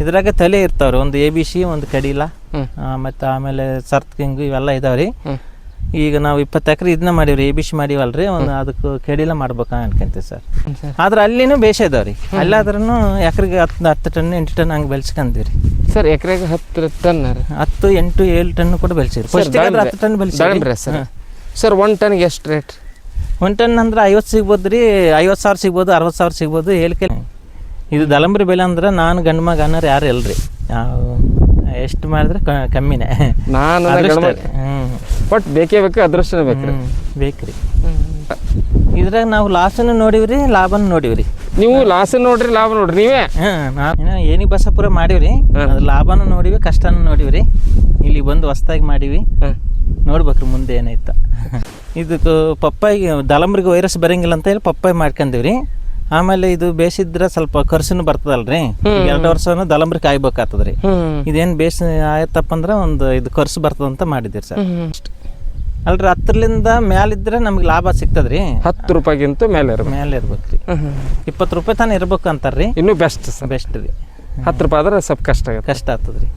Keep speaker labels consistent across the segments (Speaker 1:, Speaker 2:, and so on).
Speaker 1: ಇದ್ರಾಗ ತಲೆ ಇರ್ತಾವ್ರಿ ಒಂದು ಎ ಬಿ ಸಿ ಒಂದು ಕಡಿಲ. ಮತ್ತು ಆಮೇಲೆ ಸರ್ತ್ ಕಿಂಗು ಇವೆಲ್ಲ ಇದಾವ್ರಿ.
Speaker 2: ಹ್ಮ್.
Speaker 1: ಈಗ ನಾವು ಇಪ್ಪತ್ತು ಎಕರೆ ಇದನ್ನ ಮಾಡೀವ್ರಿ ಎ ಬಿ ಸಿ ಮಾಡಿವಲ್ರಿ ಒಂದು ಅದಕ್ಕೆ ಕಡಿಲ ಮಾಡ್ಬೇಕ ಅನ್ಕೊಂತೀವಿ ಸರ್. ಆದ್ರೆ ಅಲ್ಲಿನೂ ಬೇಷ ಇದಾವ್ರಿ. ಅಲ್ಲಾದ್ರೂ ಎಕರೆಗೆ ಹತ್ತು ಹತ್ತು ಟನ್ ಎಂಟು ಟನ್ ಹಂಗೆ ಬೆಳೆಸ್ಕೊಂತೀವಿ ರೀ
Speaker 2: ಸರ್ ಎಕರೆಗೆ ಹತ್ತು ಟನ್
Speaker 1: ಹತ್ತು ಎಂಟು ಏಳು ಟನ್ ಕೂಡ ಬೆಳೆಸಿರಿ ಫಸ್ಟ್ ಹತ್ತು ಟನ್ ಬೆಳೆಸಿರಿ
Speaker 2: ಸರ್. ಸರ್ ಒನ್ ಟನ್ಗೆ ಎಷ್ಟು ರೇಟ್?
Speaker 1: ಒಂದು ಟನ್ ಅಂದ್ರೆ ಐವತ್ತು ಸಿಗ್ಬೋದು ರೀ ಐವತ್ತು ಸಾವಿರ ಸಿಗ್ಬೋದು ಅರವತ್ತು ಸಾವಿರ ಸಿಗ್ಬೋದು ಹೇಳಿಕೆ ಇದು ದಲಂಬ್ರಿ ಬೆಲೆ ಅಂದ್ರೆ ನಾನು ಗಂಡು ಮಗ ಅನ್ನೋರು ಯಾರು ಇಲ್ರಿ? ಎಷ್ಟು ಮಾಡಿದ್ರೆ ಕಮ್ಮಿನೇ.
Speaker 2: ನಾನು ಬಟ್ ಬೇಕೇ ಬೇಕು ಅದೃಷ್ಟನೇ ಬೇಕು
Speaker 1: ಬೇಕ್ರಿ. ಇದ್ರಾಗ ನಾವು ಲಾಸನ್ನು ನೋಡಿವ್ರಿ ಲಾಭನ ನೋಡಿವ್ರಿ.
Speaker 2: ನೀವು ಲಾಸ್ ನೋಡ್ರಿ ಲಾಭ ನೋಡ್ರಿ ನೀವೇ?
Speaker 1: ಏನಿ ಬಸಪುರ ಮಾಡಿವ್ರಿ ಲಾಭನೂ ನೋಡಿವಿ ಕಷ್ಟನೂ ನೋಡಿವ್ರಿ. ಇಲ್ಲಿ ಬಂದು ಹೊಸ್ದಾಗಿ ಮಾಡಿವಿ. ನೋಡ್ಬೇಕ್ರಿ ಮುಂದೆ ಏನಾಯ್ತ. ಇದಕ್ಕೆ ಪಪ್ಪಾಯಿ ದಲಂಬ್ರಿಗೆ ವೈರಸ್ ಬರಂಗಿಲ್ಲ ಅಂತ ಹೇಳಿ ಪಪ್ಪಾಯಿ ಮಾಡ್ಕೊಂಡಿವ್ರಿ ಆಮೇಲೆ ಇದು ಬೇಸಿದ್ರೆ ಸ್ವಲ್ಪ ಖರ್ಚುನು ಬರ್ತದಲ್ರಿ? ರೀ ಎರಡು ವರ್ಷ ದಲಂಬ್ರಿ ಕಾಯ್ಬೇಕಾಗ್ತದ್ರಿ. ಇದೇನ್ ಬೇಸ್ ಆಯ್ತಪ್ಪ ಅಂದ್ರೆ ಒಂದು ಇದು ಖರ್ಚು ಬರ್ತದಂತ ಮಾಡಿದ್ದೀರಿ ಸರ್. ಅಲ್ರಿ ಹತ್ತರಿಂದ ಮ್ಯಾಲಿದ್ರೆ ನಮ್ಗೆ ಲಾಭ ಸಿಗ್ತದ್ರಿ.
Speaker 2: ಹತ್ತು ರೂಪಾಯಿಗಿಂತ ಮೇಲೆ ಇರ್ಬೇಕು.
Speaker 1: ಮೇಲೆ ಇರ್ಬೇಕ್ರಿ. ಇಪ್ಪತ್ತು ರೂಪಾಯಿ ತಾನೇ ಇರ್ಬೇಕು ಅಂತಾರ್ರಿ
Speaker 2: ಇನ್ನು ಬೆಸ್ಟ್ ಸರ್.
Speaker 1: ಬೆಸ್ಟ್ ರೀ.
Speaker 2: ಹತ್ತು ರೂಪಾಯಿ ಆದ್ರೆ ಸ್ವಲ್ಪ ಕಷ್ಟ ಆಗುತ್ತೆ.
Speaker 1: ಕಷ್ಟ ಆಗ್ತದ್ರಿ.
Speaker 2: ರೀ.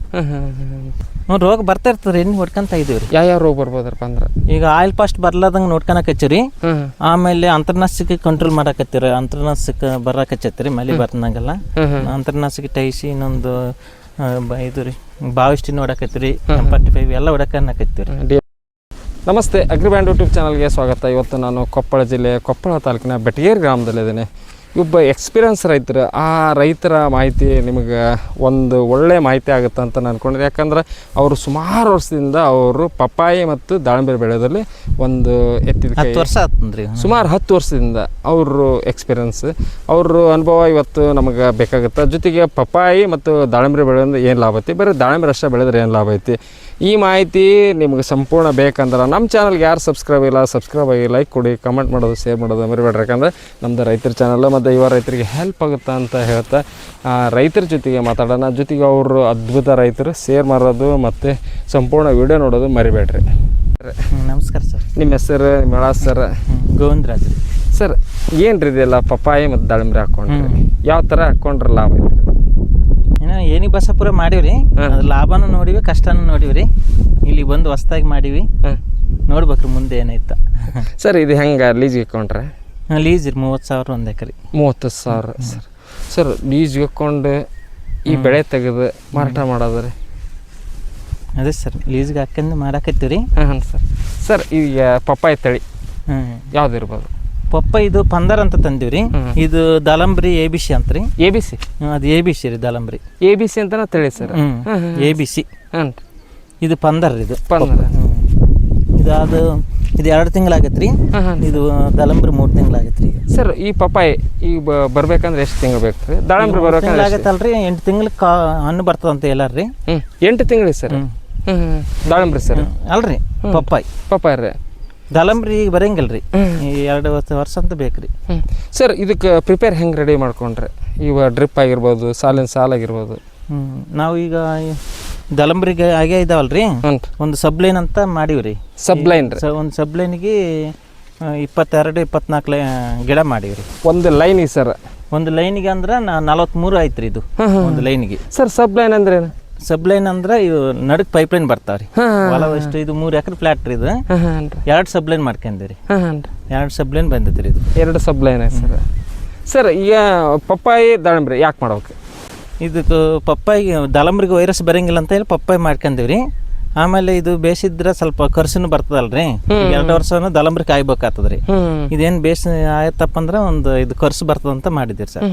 Speaker 1: ಹ್ಞೂ ರೋಗ ಬರ್ತಾ ರೀ ಎಣ್ಣೆ ಇದೀವಿ ರೀ
Speaker 2: ಯಾವ ಯಾವ ರೋಗ ಬರ್ಬೋದಪ್ಪ ಅಂದ್ರೆ?
Speaker 1: ಈಗ ಆಯಿಲ್ ಫಾಸ್ಟ್ ಬರ್ಲಾದಂಗೆ ನೋಡ್ಕೊಳಕ್ಕೆ
Speaker 2: ರೀ
Speaker 1: ಆಮೇಲೆ ಅಂತರ್ನಾಶಕ್ಕೆ ಕಂಟ್ರೋಲ್ ಮಾಡಕತ್ತೀರಿ ಅಂತರ್ನಾಶಕ್ಕೆ ಬರಾಕಚ್ಚತ್ತೀರಿ ಮಳೆ
Speaker 2: ಹ್ಮ್.
Speaker 1: ಅಂತರ್ನಾಸಿಕ ಟೈಸಿ ಇನ್ನೊಂದು ಇದು ರೀ ಬಾವಿಷ್ಟಿ ರೀ ಎಂಪರ್ಟಿ ಫೈವ್ ಎಲ್ಲ ಹೊಡಕನ್ನಕತ್ತೀರಿ
Speaker 2: ರೀ ನಮಸ್ತೆ ಅಗ್ರಿಬ್ಯಾಂಡ್ ಯೂಟ್ಯೂಬ್ ಚಾನಲ್ಗೆ ಸ್ವಾಗತ. ಇವತ್ತು ನಾನು ಕೊಪ್ಪಳ ಜಿಲ್ಲೆ ಕೊಪ್ಪಳ ತಾಲೂಕಿನ ಬೆಟಗೇರಿ ಗ್ರಾಮದಲ್ಲಿದ್ದೇನೆ. ಒಬ್ಬ ಎಕ್ಸ್ಪೀರಿಯನ್ಸ್ ರೈತರು ಆ ರೈತರ ಮಾಹಿತಿ ನಿಮಗೆ ಒಂದು ಒಳ್ಳೆ ಮಾಹಿತಿ ಆಗುತ್ತೆ ಅಂತ ನಾನು ಅಂದ್ಕೊಂಡಿದ್ದೆ ಯಾಕಂದ್ರೆ ಅವರು ಸುಮಾರು ವರ್ಷದಿಂದ ಅವರು ಪಪ್ಪಾಯಿ ಮತ್ತು ದಾಳಿಂಬೆ ಬೆಳೆದಲ್ಲಿ ಒಂದು ಎತ್ತಿದ
Speaker 1: ಹತ್ತು ವರ್ಷ ಆತಂದ್ರಿ.
Speaker 2: ಸುಮಾರು ಹತ್ತು ವರ್ಷದಿಂದ ಅವರು ಎಕ್ಸ್ಪೀರಿಯನ್ಸ್ ಅವ್ರ ಅನುಭವ ಇವತ್ತು ನಮಗೆ ಬೇಕಾಗುತ್ತೆ. ಜೊತೆಗೆ ಪಪ್ಪಾಯಿ ಮತ್ತು ದಾಳಿಂಬೆ ಬೆಳೆಯೋದ್ರಿಂದ ಏನು ಲಾಭ ಐತಿ? ಬರೀ ದಾಳಿಂಬೆ ಅಷ್ಟೇ ಬೆಳೆದ್ರೆ ಏನು ಲಾಭ ಐತಿ? ಈ ಮಾಹಿತಿ ನಿಮಗೆ ಸಂಪೂರ್ಣ ಬೇಕಂದ್ರೆ ನಮ್ಮ ಚಾನಲ್ಗೆ ಯಾರು ಸಬ್ಸ್ಕ್ರೈಬ್ ಇಲ್ಲ ಸಬ್ಸ್ಕ್ರೈಬ್ ಆಗಿ ಲೈಕ್ ಕೊಡಿ ಕಮೆಂಟ್ ಮಾಡೋದು ಶೇರ್ ಮಾಡೋದು ಮರಿಬೇಡ್ರಿ. ಯಾಕಂದ್ರೆ ನಮ್ಮದು ರೈತರ ಚಾನಲ್ ಇವ ರೈತರಿಗೆ ಹೆಲ್ಪ್ ಆಗುತ್ತೆ ಅಂತ ಹೇಳ್ತಾ ರೈತರ ಜೊತೆಗೆ ಮಾತಾಡೋಣ. ಜೊತೆಗೆ ಅವರು ಅದ್ಭುತ ರೈತರು ಸೇರ್ ಮಾಡೋದು ಮತ್ತು ಸಂಪೂರ್ಣ ವಿಡಿಯೋ ನೋಡೋದು ಮರಿಬೇಡ್ರಿ.
Speaker 1: ನಮಸ್ಕಾರ ಸರ್.
Speaker 2: ನಿಮ್ಮ ಹೆಸರು ನಿಮ್ಮ ಸರ್?
Speaker 1: ಗೋವಿಂದರಾಜ್ ರಾಜ್
Speaker 2: ಸರ್ ಏನು ರೀ ಇದೆಲ್ಲ ಪಪ್ಪಾಯಿ ಮತ್ತು ದಾಳಿಂಬ್ರೆ ಹಾಕೊಂಡ್ರಿ? ಯಾವ ಥರ ಹಾಕ್ಕೊಂಡ್ರೆ ಲಾಭ ಐತ್ರಿ?
Speaker 1: ಏನಿ ಬಸಪುರ ಮಾಡೀವಿ ರೀ. ಲಾಭನೂ ನೋಡಿವಿ ಕಷ್ಟನೂ ನೋಡಿವ್ರಿ ಇಲ್ಲಿ ಬಂದು ಹೊಸ್ದಾಗಿ ಮಾಡೀವಿ. ನೋಡ್ಬೇಕ್ರಿ ಮುಂದೆ ಏನೈತ
Speaker 2: ಸರ್ ಇದು ಹೆಂಗೆ ಲೀಸ್ಗೆ ಹಾಕೊಂಡ್ರೆ?
Speaker 1: ಲೀಸ್ ರೀ ಮೂವತ್ತು ಸಾವಿರ ಒಂದು ಎಕರೆ.
Speaker 2: ಮೂವತ್ತು ಸಾವಿರ ಸರ್. ಸರ್ ಲೀಸ್ ಹಾಕ್ಕೊಂಡು ಈ ಬೆಳೆ ತೆಗೆದು ಮಾರಾಟ ಮಾಡೋದ್ರಿ?
Speaker 1: ಅದೇ ಸರ್ ಲೀಸ್ಗೆ ಹಾಕೊಂಡು ಮಾರಾಕತ್ತೀವಿ ರೀ
Speaker 2: ಹಾಂ ಹಾಂ ಸರ್. ಸರ್ ಈಗ ಪಪ್ಪಾಯಿ ತಳಿ
Speaker 1: ಹ್ಞೂ
Speaker 2: ಯಾವ್ದು ಇರ್ಬೋದು
Speaker 1: ಪಪ್ಪ ಇದು ಪಂದರ್ ಅಂತ ತಂದೀವಿ ರೀ ಇದು ದಾಲಂಬ್ರಿ ಎ ಬಿ ಸಿ ಅಂತ ರೀ
Speaker 2: ಎ ಬಿ ಸಿ?
Speaker 1: ಅದು ಎ ಬಿ ಸಿ ರೀ ದಾಲಂಬ್ರಿ.
Speaker 2: ಎ ಬಿ ಸಿ ಅಂತನ ತಳಿ ಸರ್.
Speaker 1: ಹ್ಞೂ. A B C.
Speaker 2: ಹಾಂ
Speaker 1: ಇದು ಪಂದರ್ ಇದು.
Speaker 2: ಪಂದರ.
Speaker 1: ಅದು ಇದು ಎರಡು ತಿಂಗಳಾಗತ್ತೆ ರೀ ಇದು ದಾಳಂಬ್ರಿ ಮೂರು ತಿಂಗಳಾಗತ್ತೆ ರೀ
Speaker 2: ಸರ್ ಈ ಪಪ್ಪಾಯಿ ಈ ಬರ್ಬೇಕಂದ್ರೆ ಎಷ್ಟು ತಿಂಗಳು ಬೇಕು ರೀ ದಾಳಂಬ್ರಿ ಬರ್ಬೇಕಂದ್ರೆ?
Speaker 1: ತಿಂಗಳಾಗತ್ತಲ್ರಿ ಎಂಟು ತಿಂಗಳು ಕಾ ಹಣ್ಣು ಬರ್ತದಂತ ಎಲ್ಲಾರ ರೀ
Speaker 2: ಎಂಟು ತಿಂಗಳು ಸರ್? ದಾಳಂಬ್ರಿ ಸರ್?
Speaker 1: ಅಲ್ರಿ ಪಪ್ಪಾಯಿ.
Speaker 2: ಪಪ್ಪಾಯಿ ರೀ.
Speaker 1: ದಾಳಂಬ್ರಿ ಈಗ ಬರಂಗಿಲ್ಲ ರೀ ಈ ಎರಡು ವರ್ಷ ಅಂತ ಬೇಕು ರೀ
Speaker 2: ಸರ್ ಇದಕ್ಕೆ ಪ್ರಿಪೇರ್ ಹೆಂಗೆ ರೆಡಿ ಮಾಡ್ಕೊಂಡ್ರೆ? ಇವ ಡ್ರಿಪ್ ಆಗಿರ್ಬೋದು ಸಾಲಿನ ಸಾಲ್ ಆಗಿರ್ಬೋದು
Speaker 1: ಹ್ಞೂ ನಾವು ಈಗ ದಲಂಬ್ರಿಗೆ ಆಗೇ ಇದಾವಲ್ರಿ?
Speaker 2: ಹ್ಞೂ.
Speaker 1: ಒಂದು ಸಬ್ಲೈನ್ ಅಂತ ಮಾಡೀವಿ ರೀ
Speaker 2: ಸಬ್ಲೈನ್ ರೀ.
Speaker 1: ಸ ಒಂದು ಸಬ್ಲೈನ್ಗೆ ಇಪ್ಪತ್ತೆರಡು ಇಪ್ಪತ್ನಾಲ್ಕು ಗಿಡ ಮಾಡೀವಿ ರೀ
Speaker 2: ಒಂದು ಲೈನ್ ಸರ್.
Speaker 1: ಒಂದು ಲೈನಿಗೆ ಅಂದ್ರೆ ನಾ ನಲವತ್ತ್ಮೂರು ಆಯ್ತು ಇದು.
Speaker 2: ಹಾಂ ಹಾಂ
Speaker 1: ಒಂದು ಲೈನಿಗೆ.
Speaker 2: ಸರ್ ಲೈನ್ ಅಂದ್ರೆ ಸಬ್
Speaker 1: ಸಬ್ಲೈನ್ ಅಂದ್ರೆ ಇವು ನಡಕ್ ಪೈಪ್ಲೈನ್ ಲೈನ್ ರೀ
Speaker 2: ಹಾಂ
Speaker 1: ಹೊಲ ಎಷ್ಟು ಇದು ಮೂರು ಎಕರೆ ಫ್ಲಾಟ್ ರೀ ಇದು.
Speaker 2: ಹಾಂ ಹಾಂ ರೀ
Speaker 1: ಎರಡು ಸಬ್ಲೈನ್ ಲೈನ್
Speaker 2: ಹಾಂ ಹಾಂ ರೀ
Speaker 1: ಎರಡು ಸಬ್ಲೈನ್ ಲೈನ್ ರೀ ಇದು.
Speaker 2: ಎರಡು ಸಬ್ ಲೈನ್ ಸರ್ ಸರ್ ಈಗ ಪಪ್ಪಾಯಿ ದಾಳಿಂಬ್ರಿ ಯಾಕೆ ಮಾಡ್ಬೇಕು?
Speaker 1: ಇದಕ್ಕೆ ಪಪ್ಪಾಯಿಗೆ ದಲಂಬ್ರಿಗೆ ವೈರಸ್ ಬರಂಗಿಲ್ಲ ಅಂತ ಹೇಳಿ ಪಪ್ಪಾಯಿ ಮಾಡ್ಕೊಂಡೀವಿ ರೀ ಆಮೇಲೆ ಇದು ಬೇಸಿದ್ರೆ ಸ್ವಲ್ಪ ಖರ್ಚುನು ಬರ್ತದಲ್ರಿ. ಎರಡು ವರ್ಷನೂ ದಲಂಬ್ರಿ ಕಾಯ್ಬೇಕಾಗ್ತದ್ರಿ.
Speaker 2: ರೀ
Speaker 1: ಇದೇನು ಬೇಸ್ ಆಯ್ತಪ್ಪ ಅಂದ್ರೆ ಒಂದು ಇದು ಖರ್ಚು ಬರ್ತದಂತ ಮಾಡಿದ್ದೀರಿ ಸರ್.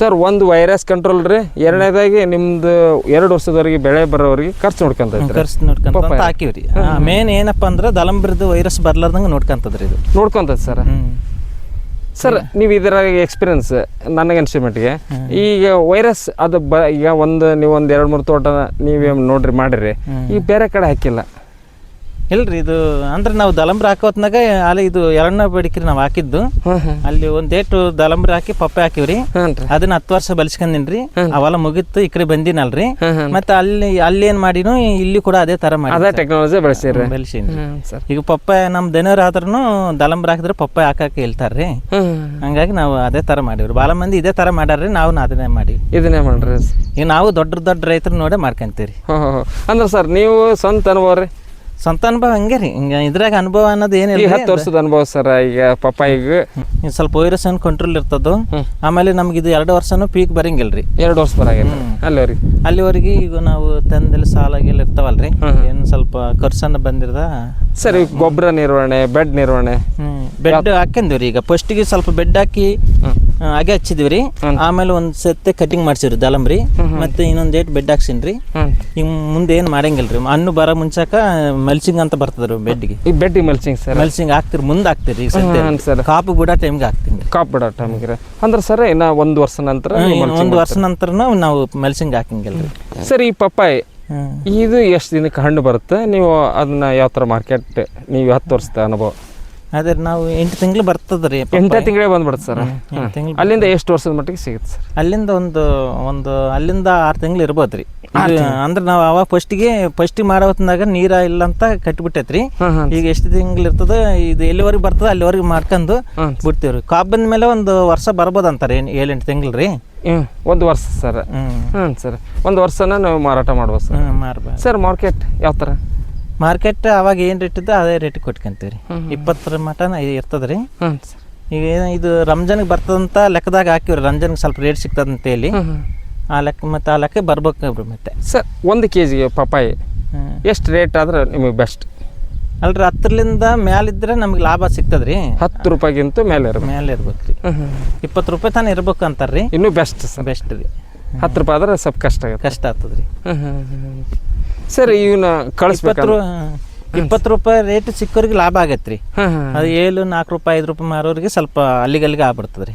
Speaker 2: ಸರ್ ಒಂದು ವೈರಸ್ ಕಂಟ್ರೋಲ್ ರೀ. ಎರಡನೇದಾಗಿ ನಿಮ್ದು ಎರಡು ವರ್ಷದವರೆಗೆ ಬೆಳೆ ಬರೋವರೆಗೆ ಖರ್ಚು ನೋಡ್ಕೊಂತ
Speaker 1: ಖರ್ಚು ನೋಡ್ಕೊಂತ ಹಾಕಿವ್ರಿ. ಮೇನ್ ಏನಪ್ಪ ಅಂದ್ರೆ ದಾಳಂಬ್ರಿದು ವೈರಸ್ ಬರ್ಲಾರ್ದಂಗ ನೋಡ್ಕೊಂತದ್ರಿ ಇದು.
Speaker 2: ನೋಡ್ಕೊಂತದ್ ಸರ್. ಸರ್ ನೀವು ಇದರ ಎಕ್ಸ್ಪೀರಿಯನ್ಸ್ ನನಗೆ ಅನ್ಸಿಮಟ್ಟಿಗೆ ಈಗ ವೈರಸ್ ಅದು ಬ ಈಗ ಒಂದು ನೀವು ಒಂದು ಎರಡು ಮೂರು ತೋಟ ನೀವೇ ನೋಡ್ರಿ ಮಾಡಿರಿ. ಈಗ ಬೇರೆ ಕಡೆ ಹಾಕಿಲ್ಲ.
Speaker 1: ಇಲ್ರಿ ಇದು ಅಂದ್ರೆ ನಾವು ದಲಂಬ್ರಿ ಹಾಕೋತ್ನಾಗ ಅಲ್ಲಿ ಇದು ಎರಡನೇ ಬೇಡಿಕ್ರಿ ನಾವು ಹಾಕಿದ್ದು. ಅಲ್ಲಿ ಒಂದೇಟು ಏಟು ದಲಂಬ್ರಿ ಹಾಕಿ ಪಪ್ಪೆ ಹಾಕಿವ್ರಿ. ಅದನ್ನ ಹತ್ತು ವರ್ಷ ಬಲಿಸ್ಕೊಂಡಿನ್ರಿ ಅವೆಲ್ಲ ಮುಗಿತ್ತು ಈ ಕಡೆ ಬಂದಿನಲ್ರಿ. ಮತ್ತೆ ಅಲ್ಲಿ ಅಲ್ಲಿ ಏನ್ ಮಾಡಿನೋ ಇಲ್ಲಿ ಕೂಡ ಅದೇ ತರ ಮಾಡಿ
Speaker 2: ಅದೇ ಟೆಕ್ನಾಲಜಿ ಬೆಳೆಸಿರಿ
Speaker 1: ಈಗ ಪಪ್ಪ ನಮ್ಮ ದನರು ಆದ್ರೂ ದಲಂಬ್ರಿ ಹಾಕಿದ್ರೆ ಪಪ್ಪ ಹಾಕಕ್ಕೆ ಹೇಳ್ತಾರ್ರಿ. ಹಂಗಾಗಿ ನಾವು ಅದೇ ತರ ಮಾಡಿವ್ರಿ. ಭಾಳ ಮಂದಿ ಇದೇ ತರ ಮಾಡ್ಯಾರ್ರಿ ನಾವು ಅದನ್ನೇ ಮಾಡಿ
Speaker 2: ಇದನ್ನೇ ಮಾಡ್ರಿ.
Speaker 1: ಈಗ ನಾವು ದೊಡ್ಡ ದೊಡ್ಡ ರೈತರು ನೋಡೇ ಮಾಡ್ಕೊಂತೀರಿ
Speaker 2: ಅಂದ್ರೆ ಸರ್ ನೀವು ಸ್ವಂತ ಅನುಭವ ರೀ?
Speaker 1: ಸ್ವಂತ ಅನುಭವ ಹಂಗೆ ರೀ. ಹಿಂಗೆ ಇದ್ರಾಗ ಅನುಭವ ಅನ್ನೋದು
Speaker 2: ಈ
Speaker 1: ಏನಿಲ್ಲ
Speaker 2: ಹತ್ತು ವರ್ಷದ ಅನುಭವ ಸರ್ ಈಗ ಪಪ್ಪಾಯಿಗೆ
Speaker 1: ಈಗ. ಸ್ವಲ್ಪ ವೈರಸ್ ಏನು ಕಂಟ್ರೋಲ್ ಇರ್ತದ್ದು ಆಮೇಲೆ ನಮ್ಗೆ ಇದು ಎರಡು ವರ್ಷನೂ ಪೀಕ್ ಬರಂಗಿಲ್ರಿ
Speaker 2: ಎರಡು ವರ್ಷ ಬರಂಗಿಲ್ಲ ಅಲ್ಲವ್ರಿ
Speaker 1: ಅಲ್ಲಿವರೆಗೆ? ಈಗ ನಾವು ತಂದೆಲ್ಲ ಸಾಲಾಗಿಲ್ಲ ಇರ್ತಾವಲ್ರಿ. ಏನು ಸ್ವಲ್ಪ ಖರ್ಚನ್ನು ಬಂದಿರದ.
Speaker 2: ಸರಿ ಗೊಬ್ಬರ ನಿರ್ವಹಣೆ ಬೆಡ್ ನಿರ್ವಹಣೆ.
Speaker 1: ಬೆಡ್ ಹಾಕ್ಯಂದಿವ್ರಿ ಈಗ. ಫಸ್ಟಿಗೆ ಸ್ವಲ್ಪ ಬೆಡ್ ಹಾಕಿ ಹಾಗೆ ಹಚ್ಚಿದ್ವಿ ರೀ. ಆಮೇಲೆ ಒಂದ್ ಸತ್ತೆ ಕಟಿಂಗ್ ಮಾಡ್ಸಿವ್ರಿ ದಲಂಬ್ರಿ. ಮತ್ತೆ ಇನ್ನೊಂದ್ ಏಟ್ ಬೆಡ್ ಹಾಕ್ಸಿನ್ರಿ. ಈಗ ಮುಂದೆ ಏನು ಮಾಡಂಗಿಲ್ರಿ. ಹಣ್ಣು ಬರ ಮುಂಚಾಕ ಮೆಲ್ಸಿಂಗ್ ಅಂತ ಬರ್ತದ್ರಿ ಬೆಡ್ಗೆ
Speaker 2: ಈ ಬೆಡ್ ಮೆಲ್ಸಿಂಗ್ ಸರ್
Speaker 1: ಮೆಲ್ಸಿಂಗ್ ಹಾಕ್ತಿರಿ ಮುಂದೆ ಹಾಕ್ತಿರಿ
Speaker 2: ಸರ್.
Speaker 1: ಕಾಪು ಬಿಡ ಟೈಮ್ಗೆ ಹಾಕ್ತೀನಿ
Speaker 2: ಕಾಪು ಬಿಡ ಟೈಮ್ಗೆ ಅಂದ್ರೆ ಸರ್ ಇನ್ನ ಒಂದ್ ವರ್ಷ ನಂತರ
Speaker 1: ಒಂದ್ ವರ್ಷ ನಂತರ ನಾವು ಮೆಲ್ಸಿಂಗ್ ಹಾಕಂಗಿಲ್ರಿ.
Speaker 2: ರೀ ಸರ್ ಈ ಪಪ್ಪಾಯಿ ಇದು ಎಷ್ಟು ದಿನಕ್ಕೆ ಹಣ್ಣು ಬರುತ್ತೆ? ನೀವು ಅದನ್ನ ಯಾವ ಥರ ಮಾರ್ಕೆಟ್ ನೀವು ಹತ್ತು ವರ್ಷದ ಅನುಭವ?
Speaker 1: ಅದೇ ನಾವು ಎಂಟು ತಿಂಗಳು ಬರ್ತದ ರೀ
Speaker 2: ಎಂಟು ತಿಂಗಳೇ ಬಂದ್ಬಿಡುತ್ತೆ ಸರ್.
Speaker 1: ಎಂಟು ತಿಂಗಳು
Speaker 2: ಅಲ್ಲಿಂದ ಎಷ್ಟು ವರ್ಷದ ಮಟ್ಟಿಗೆ ಸಿಗುತ್ತೆ ಸರ್?
Speaker 1: ಅಲ್ಲಿಂದ ಒಂದು ಒಂದು ಅಲ್ಲಿಂದ ಆರು ತಿಂಗಳು ಇರ್ಬೋದು ರೀ. ಅಂದ್ರೆ ನಾವು ಅವಾಗ ಫಸ್ಟಿಗೆ ಮಾಡೋ ಹೊತ್ನಾಗ ನೀರ ಇಲ್ಲ ಅಂತ ಕಟ್ಬಿಟ್ಟೈತ್ರಿ. ಈಗ ಎಷ್ಟು ತಿಂಗಳು ಇರ್ತದ ಇದು ಎಲ್ಲಿವರೆಗೆ ಬರ್ತದ ಅಲ್ಲಿವರೆಗೆ ಮಾಡ್ಕೊಂಡು ಬಿಡ್ತೀವ್ರಿ. ಕಾಪ್ ಬಂದ ಮೇಲೆ ಒಂದು ವರ್ಷ ಬರ್ಬೋದು ಅಂತಾರೆ ಏಳೆಂಟು ತಿಂಗಳು ರೀ.
Speaker 2: ಹ್ಞೂ ಒಂದು ವರ್ಷ ಸರ್.
Speaker 1: ಹ್ಮ್.
Speaker 2: ಹಾಂ ಸರ್. ಒಂದು ವರ್ಷನ ನಾವು ಮಾರಾಟ ಮಾಡ್ಬೋದು ಸರ್.
Speaker 1: ಮಾರ್ಬೋದು.
Speaker 2: ಸರ್ ಮಾರ್ಕೆಟ್ ಯಾವ ಥರ
Speaker 1: ಮಾರ್ಕೆಟ್ ಅವಾಗ ಏನು ರೇಟ್ ಇದ್ದ ಅದೇ ರೇಟ್ ಕೊಟ್ಕೊಂತೀವಿ ರೀ ಇಪ್ಪತ್ತರ ಮಟನ ಇರ್ತದ್ರಿ.
Speaker 2: ರೀ ಸರ್.
Speaker 1: ಈಗ ಏನು ಇದು ರಂಜಾನ್ಗೆ ಬರ್ತದಂತ ಲೆಕ್ಕದಾಗ ಹಾಕಿವ್ರಿ. ರಂಜಾನ್ಗೆ ಸ್ವಲ್ಪ ರೇಟ್ ಸಿಗ್ತದಂತ ಹೇಳಿ. ಆ ಲೆಕ್ಕ ಮತ್ತೆ ಆ ಲೆಕ್ಕ ಬರ್ಬೇಕು ಮತ್ತೆ.
Speaker 2: ಸರ್ ಒಂದು ಕೆ ಜಿಗೆ ಪಪ್ಪಾಯಿ ಎಷ್ಟು ರೇಟ್ ಆದ್ರೆ ನಿಮಗೆ ಬೆಸ್ಟ್
Speaker 1: ಅಲ್ರಿ ಹತ್ತರಿಂದ ಮ್ಯಾಲಿದ್ರೆ ನಮ್ಗೆ ಲಾಭ ಸಿಗ್ತದ್ರಿ.
Speaker 2: ಹತ್ತು ರೂಪಾಯಿಗಿಂತ ಮೇಲೆ ಇರಬೇಕು.
Speaker 1: ಮೇಲೆ ಇರ್ಬೇಕ್ರಿ.
Speaker 2: ಹ್ಞೂ ಹ್ಞೂ
Speaker 1: ಇಪ್ಪತ್ತು ರೂಪಾಯಿ ತಾನೇ ಇರ್ಬೇಕು ಅಂತಾರ್ರಿ.
Speaker 2: ಇನ್ನೂ ಬೆಸ್ಟ್ ಸರ್.
Speaker 1: ಬೆಸ್ಟ್ ರೀ.
Speaker 2: ಹತ್ತು ರೂಪಾಯಿ ಆದ್ರೆ ಸ್ವಲ್ಪ ಕಷ್ಟ ಆಗುತ್ತೆ.
Speaker 1: ಕಷ್ಟ ಆಗ್ತದ್ರಿ.
Speaker 2: ಸರ್ ಇವನ್ನ ಕಳಿಸ್ಬೇಕು
Speaker 1: ಇಪ್ಪತ್ತು ರೂಪಾಯಿ ರೇಟ್ ಸಿಕ್ಕೋರಿಗೆ ಲಾಭ ಆಗತ್ತೆ ರೀ ಅದು ಏಳು ನಾಲ್ಕು ರೂಪಾಯಿ ಐದು ರೂಪಾಯಿ ಮಾರೋರಿಗೆ ಸ್ವಲ್ಪ ಅಲ್ಲಿಗಲ್ಲಿಗೆ ಆಗ್ಬಿಡ್ತದ್ರಿ.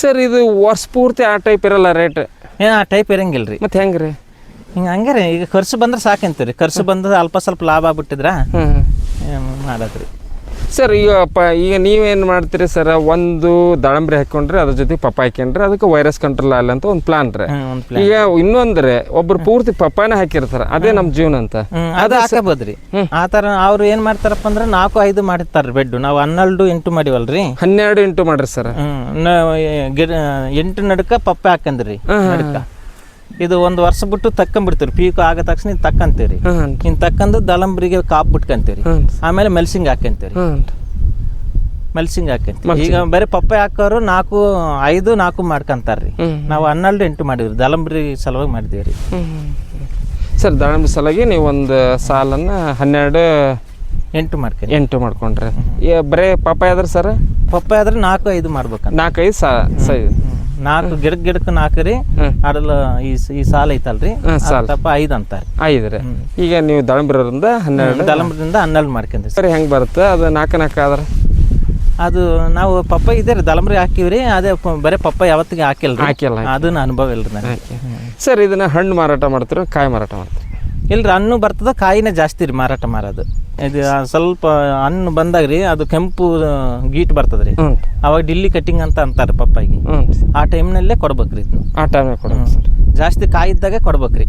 Speaker 2: ಸರ್ ಇದು ವರ್ಷ ಪೂರ್ತಿ ಆ ಟೈಪ್ ಇರಲ್ಲ ರೇಟ್
Speaker 1: ಏನು ಆ ಟೈಪ್ ಇರಂಗಿಲ್ಲ ರೀ
Speaker 2: ಮತ್ತೆ ಹೆಂಗೆ ರೀ
Speaker 1: ಹಿಂಗೆ ಹಂಗೆ ರೀ ಈಗ ಖರ್ಚು ಬಂದ್ರೆ ಸಾಕಂತೀರಿ. ಖರ್ಚು ಬಂದ್ರೆ ಅಲ್ಪ ಸ್ವಲ್ಪ ಲಾಭ ಆಗ್ಬಿಟ್ಟಿದ್ರ? ಮಾಡತ್ರಿ
Speaker 2: ಸರ್ ಈಗ ಪ ಈಗ ನೀವೇನು ಮಾಡ್ತೀರಿ ಸರ್? ಒಂದು ದಾಳಂಬ್ರಿ ಹಾಕೊಂಡ್ರೆ ಅದ್ರ ಜೊತೆ ಪಪ್ಪ ಹಾಕೊಂಡ್ರೆ ಅದಕ್ಕೆ ವೈರಸ್ ಕಂಟ್ರೋಲ್ ಆಗಲ್ಲ ಅಂತ ಒಂದು ಪ್ಲಾನ್ ರೀ. ಈಗ ಇನ್ನೊಂದ್ರೆ ಒಬ್ರು ಪೂರ್ತಿ ಪಪ್ಪಾನ ಹಾಕಿರ್ತಾರ. ಅದೇ ನಮ್ಮ ಜೀವನ ಅಂತ.
Speaker 1: ಅದು ಹಾಕಬೋದ್ರಿ ಆ ಥರ ಅವ್ರು ಏನು ಮಾಡ್ತಾರಪ್ಪ ಅಂದ್ರೆ ನಾಲ್ಕು ಐದು ಮಾಡಿರ್ತಾರೆ ಬೆಡ್ ನಾವು ಹನ್ನೆರಡು ಎಂಟು ಮಾಡಿವಲ್ರಿ.
Speaker 2: ಹನ್ನೆರಡು ಎಂಟು ಮಾಡ್ರಿ ಸರ್.
Speaker 1: ಎಂಟು ನಡುಕ ಪಪ್ಪೆ ಹಾಕಂದ್ರಿ ನಡ್ಕ. ಇದು ಒಂದು ವರ್ಷ ಬಿಟ್ಟು ತಕ್ಕಂಬಿಡ್ತೀರಿ. ಪೀಕು ಆಗ ತಕ್ಷಣ ಇದು ತಕ್ಕಂತೀವಿ ರೀ
Speaker 2: ಹಾಂ
Speaker 1: ಇನ್ನು ತಕ್ಕಂದು ದಲಂಬ್ರಿಗೆ ಕಾಪ್
Speaker 2: ಬಿಟ್ಕಂತೀರಿ.
Speaker 1: ಆಮೇಲೆ ಮೆಲ್ಸಿಂಗ್
Speaker 2: ಹಾಕಂತೀರಿ.
Speaker 1: ಮೆಲ್ಸಿಂಗ್ ಹಾಕಂತೀವಿ ಈಗ ಬರೀ ಪಪ್ಪ ಹಾಕೋರು ನಾಲ್ಕು ಐದು ನಾಲ್ಕು ಮಾಡ್ಕಂತಾರ್ರಿ. ನಾವು ಹನ್ನೆರಡು ಎಂಟು ಮಾಡಿವ್ರಿ. ದಲಂಬ್ರಿ ಸಲುವಾಗಿ ಮಾಡಿದೀವಿ ರೀ
Speaker 2: ಸರ್ ದಳಂಬ್ರಿ ಸಲುವಾಗಿ ನೀವು ಒಂದು ಸಾಲನ್ನು ಹನ್ನೆರಡು
Speaker 1: ಎಂಟು ಮಾಡ್ಕೊಂಡು
Speaker 2: ಎಂಟು ಮಾಡ್ಕೊಂಡ್ರೆ. ಏ, ಬರೇ ಪಪ್ಪಾಯ ಆದ್ರೆ ಸರ್?
Speaker 1: ಪಪ್ಪ ಆದ್ರೆ ನಾಲ್ಕು ಐದು ಮಾಡ್ಬೇಕಂತ.
Speaker 2: ನಾಲ್ಕೈದು ಸಾ ಸೈ
Speaker 1: ಹ್ಮ್. ನಾಲ್ಕು ಗಿಡಕ್ ಗಿಡಕ್ಕೆ ನಾಲ್ಕು ರೀ. ಅಡಲ ಈ ಈ ಸಾಲ ಐತಲ್ರಿ?
Speaker 2: ಸಾಲ.
Speaker 1: ತಪ್ಪ ಐದು ಅಂತಾರೆ.
Speaker 2: ಐದು ರೀ ಈಗ ನೀವು ದಾಳಂಬ್ರಿರಿಂದ ಹನ್ನೆರಡು.
Speaker 1: ದಾಳಿಂಬ್ರಿಂದ ಹನ್ನೆರಡು ಮಾಡ್ಕೊಂಡ್ರಿ
Speaker 2: ಸರಿ ಹೆಂಗೆ ಬರುತ್ತೆ? ಅದು ನಾಲ್ಕು ನಾಲ್ಕು ಆದ್ರೆ?
Speaker 1: ಅದು ನಾವು ಪಪ್ಪ ಇದೆ ರೀ ದಲಂಬ್ರಿ ಹಾಕಿವ್ರಿ ಅದೇ ಬರೀ ಪಪ್ಪ ಯಾವತ್ತಿಗೆ ಹಾಕಿಲ್ಲ
Speaker 2: ಹಾಕಿಲ್ಲ.
Speaker 1: ಅದನ್ನ ಅನುಭವ ಇಲ್ರಿ ನನಗೆ
Speaker 2: ಸರ್ ಇದನ್ನ ಹಣ್ಣು ಮಾರಾಟ ಮಾಡ್ತೀರೋ ಕಾಯಿ ಮಾರಾಟ ಮಾಡ್ತೀರಿ?
Speaker 1: ಇಲ್ರಿ ಹಣ್ಣು ಬರ್ತದ ಕಾಯಿನೇ ಜಾಸ್ತಿ ರೀ ಮಾರಾಟ ಮಾರೋದು. ಇದು ಸ್ವಲ್ಪ ಹಣ್ಣು ಬಂದಾಗ ರೀ ಅದು ಕೆಂಪು ಗೀಟ್ ಬರ್ತದ್ರಿ.
Speaker 2: ರೀ
Speaker 1: ಅವಾಗ ಡಿಲ್ಲಿ ಕಟಿಂಗ್ ಅಂತ ಅಂತಾರೆ ಪಪ್ಪಾಗಿ.
Speaker 2: ಹ್ಞೂ
Speaker 1: ಆ ಟೈಮ್ನಲ್ಲೇ ಕೊಡ್ಬೇಕ್ರಿ ರೀ
Speaker 2: ಆ ಟೈಮ್ ಕೊಡೋಣ ಸರ್.
Speaker 1: ಜಾಸ್ತಿ ಕಾಯಿ ಇದ್ದಾಗ ಕೊಡ್ಬೇಕ್ರಿ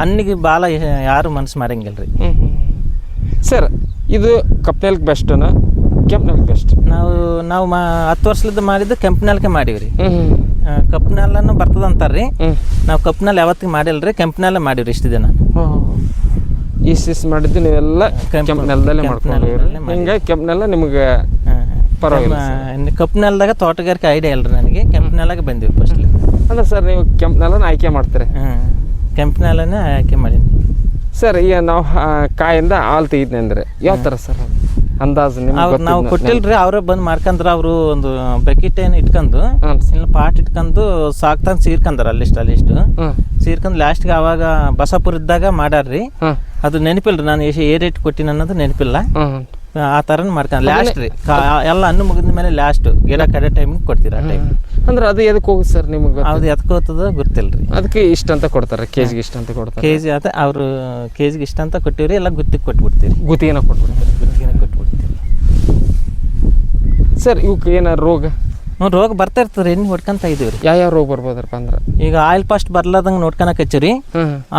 Speaker 1: ಹಣ್ಣಿಗೆ ಭಾಳ ಯಾರು ಮನಸ್ಸು ಮಾಡಂಗಿಲ್ಲ
Speaker 2: ರೀ ಸರ್ ಇದು ಕಪ್ಪೆಲ್ಕ್ ಬೆಸ್ಟನ ಕೆಂಪ್ನಲ್ಕ್ ಬೆಸ್ಟ್
Speaker 1: ನಾವು ನಾವು ಮಾ ಹತ್ತು ವರ್ಷದ ಮಾಡಿದ್ದು ಕೆಂಪ್ನಲ್ಕೆ ಮಾಡೀವಿ ರೀ
Speaker 2: ಹ್ಞೂ
Speaker 1: ಕಪ್ನಲ್ಲನ್ನು ಬರ್ತದ
Speaker 2: ರೀ
Speaker 1: ನಾವು ಕಪ್ನಲ್ಲಿ ಯಾವತ್ತಿಗೆ ಮಾಡಿಲ್ಲ ರೀ ಕೆಂಪ್ನಲ್ಲೇ ರೀ ಇಷ್ಟು ದಿನ.
Speaker 2: ಈ ಸಿಸ್ ಮಾಡಿದ್ದು ನೀವೆಲ್ಲ
Speaker 1: ಕೆಂಪು-
Speaker 2: ಕೆಂಪು ನೆಲದಲ್ಲೇ
Speaker 1: ಕೆಂಪು
Speaker 2: ಮಾಡ್ಕೊಂಡಿರಿ ಹಿಂಗಾಗಿ ಕೆಂಪು ನೆಲ ನಿಮ್ಗೆ ಪರವಾಗಿಲ್ಲ
Speaker 1: ನೆಲದಾಗ ತೋಟಗಾರಿಕೆ ಐಡಿಯಾ ಇಲ್ರಿ ನನಗೆ. ಕೆಂಪ್ನಲ್ಲಾಗ ಬಂದಿವಿ ಫಸ್ಟ್
Speaker 2: ಅಲ್ಲ ಸರ್ ನೀವು ಕೆಂಪು ನೆಲನ ಆಯ್ಕೆ ಮಾಡ್ತೀರಿ?
Speaker 1: ಹ್ಞೂ ನೆಲನೇ ಆಯ್ಕೆ ಮಾಡೀನಿ.
Speaker 2: ಸರ್ ಈಗ ನಾವು ಕಾಯಿಂದ ಹಾಲು ತೆಗಿದ್ನಿ ಅಂದ್ರೆ ಯಾವ ಥರ ಸರ್ ಅದು? ಅಂದಾಜು ನಿಮ್ಗೆ
Speaker 1: ನಾವು ಕೊಟ್ಟಿಲ್ರಿ ಅವರೇ ಬಂದು ಮಾಡ್ಕಂದ್ರ ಅವರು ಒಂದು ಬಕೆಟ್ ಏನು ಇಟ್ಕೊಂಡು ಇಲ್ಲ ಪಾಟ್ ಇಟ್ಕೊಂಡು ಸಾಕ್ತಂದು ಸೀರ್ಕಂದ್ರ ಅಲ್ಲಿಷ್ಟು ಅಲ್ಲಿಷ್ಟು.
Speaker 2: ಹಾಂ
Speaker 1: ಸೀರ್ಕೊಂಡು ಲಾಸ್ಟ್ಗೆ ಅವಾಗ ಬಸಾಪುರ ಇದ್ದಾಗ ಮಾಡ್ಯಾರ್ರಿ. ಅದು ನೆನಪಿಲ್ಲ ನಾನು ಏ ರೇಟ್ ಕೊಟ್ಟಿನ ಅನ್ನೋದು ನೆನಪಿಲ್ಲ. ಆ ಥರ ಮಾಡ್ಕೊಂಡು ಲಾಸ್ಟ್ ರೀ. ಎಲ್ಲ ಹಣ್ಣು ಮುಗಿದ ಮೇಲೆ ಲಾಸ್ಟ್ ಗಿಡ ಕಡೆ ಟೈಮಿಗೆ ಕೊಡ್ತೀರಾ ಆ ಟೈಮ್
Speaker 2: ಅಂದ್ರೆ ಅದು ಎದಕ್ಕೆ ಹೋಗುತ್ತೆ ಸರ್ ನಿಮಗೆ
Speaker 1: ಅದು ಎತ್ಕೋತದ ಗೊತ್ತಿಲ್ಲ ರೀ.
Speaker 2: ಅದಕ್ಕೆ ಇಷ್ಟ ಅಂತ ಕೊಡ್ತಾರೆ ಕೆ ಜಿಗೆ ಇಷ್ಟ ಅಂತ ಕೊಡ್ತಾರೆ.
Speaker 1: ಕೆಜಿ ಆತ ಅವರು ಕೆ ಜಿಗೆ ಇಷ್ಟ ಅಂತ ಕೊಟ್ಟಿವ್ರಿ ಎಲ್ಲ ಗುತ್ತಿಗೆ ಕೊಟ್ಬಿಡ್ತೀವಿ
Speaker 2: ಗುತ್ತಿಗೆನ ಕೊಟ್ಬಿಡ್ತೀವಿ
Speaker 1: ಗುತ್ತಿಗೆನ ಕೊಟ್ಬಿಡ್ತೀವಿ
Speaker 2: ಸರ್ ಇವಕ್ಕೆ ಏನಾರು ರೋಗ?
Speaker 1: ಹ್ಞೂ ರೋಗ ಬರ್ತಾ ಇರ್ತದೆ ರೀ ಹೊಡ್ಕೊಂತ ಇದೀವಿ ರೀ
Speaker 2: ಯಾವ ಯಾವ ರೋಗ ಬರ್ಬೋದಪ್ಪ ಅಂದ್ರೆ?
Speaker 1: ಈಗ ಆಯಿಲ್ ಫಾಸ್ಟ್ ಬರ್ಲಾದಂಗೆ ನೋಡ್ಕೊಳಕತ್ತೀರಿ
Speaker 2: ಹಚ್ಚಿರಿ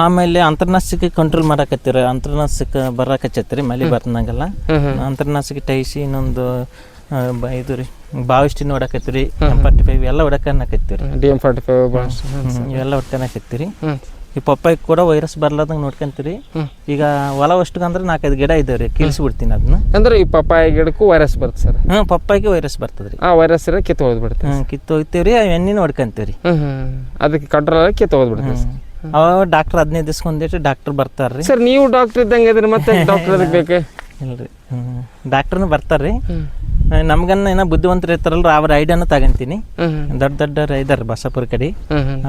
Speaker 1: ಆಮೇಲೆ ಅಂತರ್ನಾಸಿಕ ಕಂಟ್ರೋಲ್ ಮಾಡಕತ್ತೀರಿ ಅಂತರ್ನಾಸಿಕ ಬರಾಕಚ್ಚತ್ರಿ ಮಳೆ
Speaker 2: ಬರ್ತನಂಗಲ್ಲ.
Speaker 1: ಅಂತರ್ನಾಸಿಕ ಟೈಸಿ ಇನ್ನೊಂದು ಇದು ರೀ ಬಾವಿಷ್ಟಿ ನೋಡಕತ್ತೀರಿ ಫಾರ್ಟಿ ಫೈವ್ ಎಲ್ಲ ಹೊಡಕನ್ನಕತ್ತೀರಿ
Speaker 2: ಡಿ ಎಂ ಫಾರ್ಟಿ ಫೈವ್
Speaker 1: ಇವೆಲ್ಲ ಹೊಡ್ಕನಕತ್ತೀರಿ ಈ ಪಪ್ಪಾಯಿ ಕೂಡ ವೈರಸ್ ಬರ್ಲಾದಂಗೆ ನೋಡ್ಕೊಂತೀರಿ. ಈಗ ಹೊಲ ಅಷ್ಟು ಅಂದ್ರೆ ನಾಲ್ಕೈದು ಗಿಡ ಇದಾವ್ರಿ ರೀ ಬಿಡ್ತೀನಿ ಅದನ್ನ.
Speaker 2: ಅಂದ್ರೆ ಈ ಪಪ್ಪಾಯ ಗಿಡಕ್ಕೂ ವೈರಸ್ ಬರುತ್ತೆ ಸರ್?
Speaker 1: ಹ್ಞೂ ಪಪ್ಪಾಯಿಗೆ ವೈರಸ್ ಬರ್ತದ್ರಿ.
Speaker 2: ಆ ವೈರಸ್ ಇರೋ ಕಿತ್ತು ಹೋಗ್ಬಿಡುತ್ತೆ
Speaker 1: ಹ್ಞೂ ಕಿತ್ತು ಹೋಗ್ತೀವಿ ರೀ ಎಣ್ಣೆನೂ ಹೊಡ್ಕೊಂತೀವಿ ರೀ
Speaker 2: ಹ್ಮ್ ಹ್ಮ್. ಅದಕ್ಕೆ ಕಂಟ್ರೋಲ್ ಆಗಿ ಕಿತ್ತು ಹೋಗ್ಬಿಡುತ್ತೆ
Speaker 1: ಅವಾಗ ಡಾಕ್ಟರ್ ಹದಿನೈದು ದಿವ್ಸಕ್ಕೆ ಡಾಕ್ಟರ್ ಬರ್ತಾರೆ ರೀ
Speaker 2: ಸರ್ ನೀವು ಡಾಕ್ಟರ್ ಇದ್ದಂಗೆ ಇದ್ರಿ ಮತ್ತೆ ಡಾಕ್ಟರ್ ಅದಕ್ಕೆ ಬೇಕು?
Speaker 1: ಇಲ್ರಿ. ಡಾಕ್ಟರ್ನು ಡಾಕ್ಟ್ರನು ಬರ್ತಾರೆ ರೀ
Speaker 2: ಹ್ಮ್.
Speaker 1: ನಮ್ಗನ್ನ ಏನ ಬುದ್ಧಿವಂತರು ಇರ್ತಾರಲ್ಲ ಅವ್ರ ಐಡಿಯಾನು ತಗಂತೀನಿ. ದೊಡ್ಡ ದೊಡ್ಡ ಇದಾರೆ ಬಸಾಪುರ ಕಡೆ.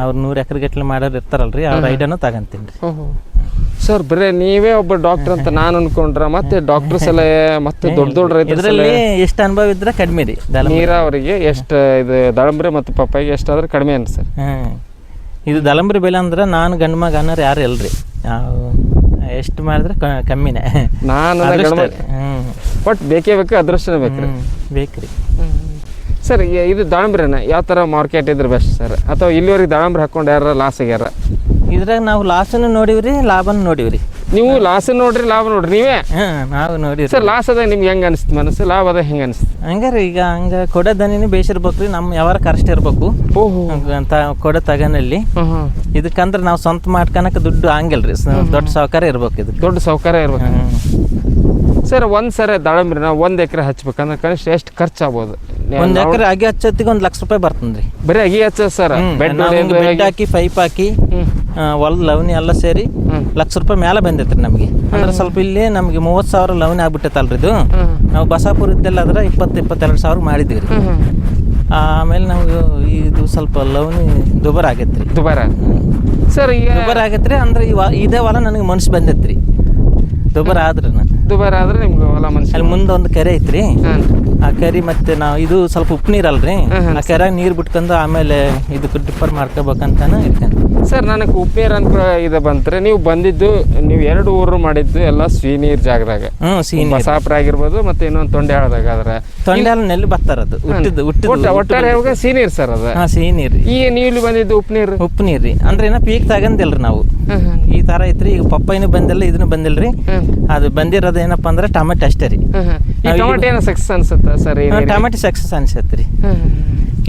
Speaker 1: ಅವ್ರ ನೂರು ಎಕರೆ ಗಟ್ಲೆ ಮಾಡೋರು ಇರ್ತಾರಲ್ರಿ ಅವ್ರ ಐಡಿಯಾನು ತಗಂತೀನಿ ರೀ
Speaker 2: ಸರ್ ಬರೇ ನೀವೇ ಒಬ್ಬ ಡಾಕ್ಟರ್ ಅಂತ ನಾನು ಅನ್ಕೊಂಡ್ರ ಮತ್ತೆ ಡಾಕ್ಟರ್ಸ್ ಎಲ್ಲ ಮತ್ತೆ ದೊಡ್ಡ ದೊಡ್ಡ
Speaker 1: ರೈತರಲ್ಲಿ ಎಷ್ಟು ಅನುಭವ ಇದ್ರೆ ಕಡಿಮೆ ರೀ
Speaker 2: ನೀರಾವರಿಗೆ ಎಷ್ಟು ಇದು ದಾಳಂಬ್ರಿ ಮತ್ತು ಪಪ್ಪಾಯಿಗೆ ಎಷ್ಟಾದ್ರೆ ಕಡಿಮೆ
Speaker 1: ಅನ್ಸರ್ ಇದು ದಲಂಬ್ರಿ ಬೆಲೆ ಅಂದ್ರೆ ನಾನು ಗಂಡು ಮಗ ಅನ್ನೋರು ಯಾರು ಇಲ್ರಿ. ಎಷ್ಟು ಮಾಡಿದ್ರೆ ಕ- ಕಮ್ಮಿನೇ.
Speaker 2: ನಾನು
Speaker 1: ಅದೃಷ್ಟ. ಹ್ಮ್.
Speaker 2: ಬಟ್ ಬೇಕೇ ಬೇಕು ಅದೃಷ್ಟನೇ ಬೇಕು
Speaker 1: ಹ್ಮ್ ಬೇಕ್ರಿ.
Speaker 2: ಸರ್ ಈ- ಇದು ದಾಳಂಬ್ರೆನ ಯಾವ ಥರ ಮಾರ್ಕೆಟ್ ಇದ್ರೆ ಬೆಸ್ಟ್ ಸರ್? ಅಥವಾ ಇಲ್ಲಿವರೆಗೆ ದಾಳಂಬ್ರೆ ಹಾಕೊಂಡು ಯಾರ ಲಾಸ್ ಆಗ್ಯಾರ
Speaker 1: ಇದ್ರಾಗ ನಾವು ಲಾಸನ್ನು ನೋಡಿವ್ರಿ ಲಾಭನೂ ನೋಡಿವ್ರಿ.
Speaker 2: ನೀವು ಲಾಸ್ ನೋಡ್ರಿ ಲಾಭ ನೋಡ್ರಿ ನೀವೇ?
Speaker 1: ಹಾಂ ನಾವು ನೋಡಿ
Speaker 2: ಸರ್ ಲಾಸ್ ಅದ ನಿಮ್ಗೆ ಹೆಂಗೆ ಅನಿಸ್ತು ಮನಸ್ಸು? ಲಾಭ ಅದ ಹೆಂಗೆ ಅನಿಸ್ತು?
Speaker 1: ಹಂಗಾರೆ ಈಗ ಹಂಗೆ ಕೊಡೋ ದನಿನೂ ಬೇಸಿರ್ಬೇಕು ರೀ ನಮ್ಮ ಯಾವಾರ ಕರೆಸ್ಟ್ ಇರ್ಬೇಕು.
Speaker 2: ಓಹೋ.
Speaker 1: ಅಂತ ಕೊಡೋ ತಗನಲ್ಲಿ. ಇದಕ್ಕಂದ್ರೆ ನಾವು ಸ್ವಂತ ಮಾಡ್ಕನಕ ದುಡ್ಡು ಹಂಗಿಲ್ರಿ ಸ- ದೊಡ್ಡ ಸಾವುಕಾರ ಇರ್ಬೇಕು ಇದು
Speaker 2: ದೊಡ್ಡ ಸೌಕರ್ಯ ಇರ್ಬೇಕು. ಸರ್ ಒಂದು ಸರಿ ನಾವು ಒಂದು ಎಕರೆ ಹಚ್ಬೇಕಂದ್ರೆ ಕನಿಷ್ಠ ಎಷ್ಟು ಖರ್ಚು ಆಗ್ಬೋದು
Speaker 1: ಒಂದು ಎಕರೆ ಅಗಿ ಹಚ್ಚತ್ತಿಗೆ ಒಂದು ಲಕ್ಷ ರೂಪಾಯಿ ಬರ್ತದ್ರಿ.
Speaker 2: ಬರೀ ಅಗಿ ಹಚ್ಚ ಸರ್? ಬೆಡ್
Speaker 1: ಹಾಕಿ ಪೈಪ್ ಹಾಕಿ. ಹೊಲದ ಲವಣಿ ಎಲ್ಲ ಸೇರಿ ಲಕ್ಷ ರೂಪಾಯಿ ಮೇಲೆ ಬಂದೈತ್ರಿ ನಮಗೆ. ಅಂದ್ರೆ ಸ್ವಲ್ಪ ಇಲ್ಲಿ ನಮಗೆ ಮೂವತ್ತು ಸಾವಿರ ಲವಣಿ ಆಗ್ಬಿಟ್ಟೈತಲ್ರಿ ಇದು. ನಾವು ಬಸಾಪುರ ಇದ್ದೆಲ್ಲ ಆದ್ರೆ ಇಪ್ಪತ್ತು ಇಪ್ಪತ್ತೆರಡು ಸಾವಿರ ಮಾಡಿದ್ವಿ ರೀ. ಆಮೇಲೆ ನಾವು ಇದು ಸ್ವಲ್ಪ ಲವಣಿ ದುಬಾರ ಆಗೈತ್ರಿ.
Speaker 2: ದುಬಾರ? ಸರ್ ಈಗ
Speaker 1: ದುಬಾರ್ ಆಗೈತ್ರಿ ಅಂದ್ರೆ ಇದೇ ಹೊಲ ನನಗೆ ಮನ್ಸು ಬಂದೈತ್ರಿ. ದುಬಾರ ಆದ್ರೆ
Speaker 2: ದುಬಾರ ಆದ್ರೆ ನಿಮ್ಗೆ ಹೊಲ
Speaker 1: ಅಲ್ಲಿ ಮುಂದೆ ಒಂದು ಕೆರೆ ಐತ್ರಿ. ಆ ಕೆರೆ ಮತ್ತೆ ನಾವು ಇದು ಸ್ವಲ್ಪ ಉಪ್ಪು ನೀರಲ್ರಿ. ಆ ಕೆರೆಗೆ ನೀರು ಬಿಟ್ಕೊಂಡು ಆಮೇಲೆ ಇದಕ್ಕೆ ಡಿಫರ್ ಮಾಡ್ಕೋಬೇಕಂತಾನೆ ಇಟ್ಕೊಂಡು
Speaker 2: ಸರ್ ನನಗೆ ಉಪ್ಪೇರ್ ಅಂತ ಇದು ಬಂತ್ರೆ. ನೀವು ಬಂದಿದ್ದು ನೀವು ಎರಡು ಊರು ಮಾಡಿದ್ದು ಎಲ್ಲ ನೀರ್ ಜಾಗದಾಗ.
Speaker 1: ಹ್ಮ್ ಸೀನಿ
Speaker 2: ಬಸಾಪುರ ಆಗಿರ್ಬೋದು ಮತ್ತೆ ಇನ್ನೊಂದು ತೊಂಡೆ ಆಳ್ದಾಗ ಆದ್ರೆ.
Speaker 1: ತೊಂಡೆಲ್ಲ ನೆಲ್ಲಿ
Speaker 2: ಒಟ್ಟ
Speaker 1: ಹುಟ್ಟಿದ್ದು
Speaker 2: ಒಟ್ಟಾರೆ ಸೀನೀರ್ ಸರ್ ಅದು?
Speaker 1: ಹಾಂ ಸಿಹಿ ನೀರು ರೀ
Speaker 2: ಈಗ ನೀವು ಇಲ್ಲಿ ಬಂದಿದ್ದು ಉಪ್ಪು ನೀರು?
Speaker 1: ಉಪ್ಪು ನೀರು ರೀ. ಅಂದ್ರೆ ಏನೋ ಪೀಕ್ ತಗಂದಿಲ್ರಿ ನಾವು. ಈ ತರ ಐತ್ರಿ. ಈಗ ಪಪ್ಪಾಯಿನೂ ಬಂದಿಲ್ಲ ಇದನ್ನು ಬಂದಿಲ್ರಿ. ಅದು ಬಂದಿರೋದು ಏನಪ್ಪ ಅಂದ್ರೆ ಟಮಾಟೆ ಅಷ್ಟೇ ರೀ.
Speaker 2: ಈ ಟೊಮೆಟೊ ಏನೋ ಸಕ್ಸಸ್ ಅನ್ಸುತ್ತೆ ಸರ್?
Speaker 1: ಟಮಾಟೆ ಸಕ್ಸಸ್ ಅನ್ಸತ್ತೆ ರೀ.
Speaker 2: ಹ್ಮ್.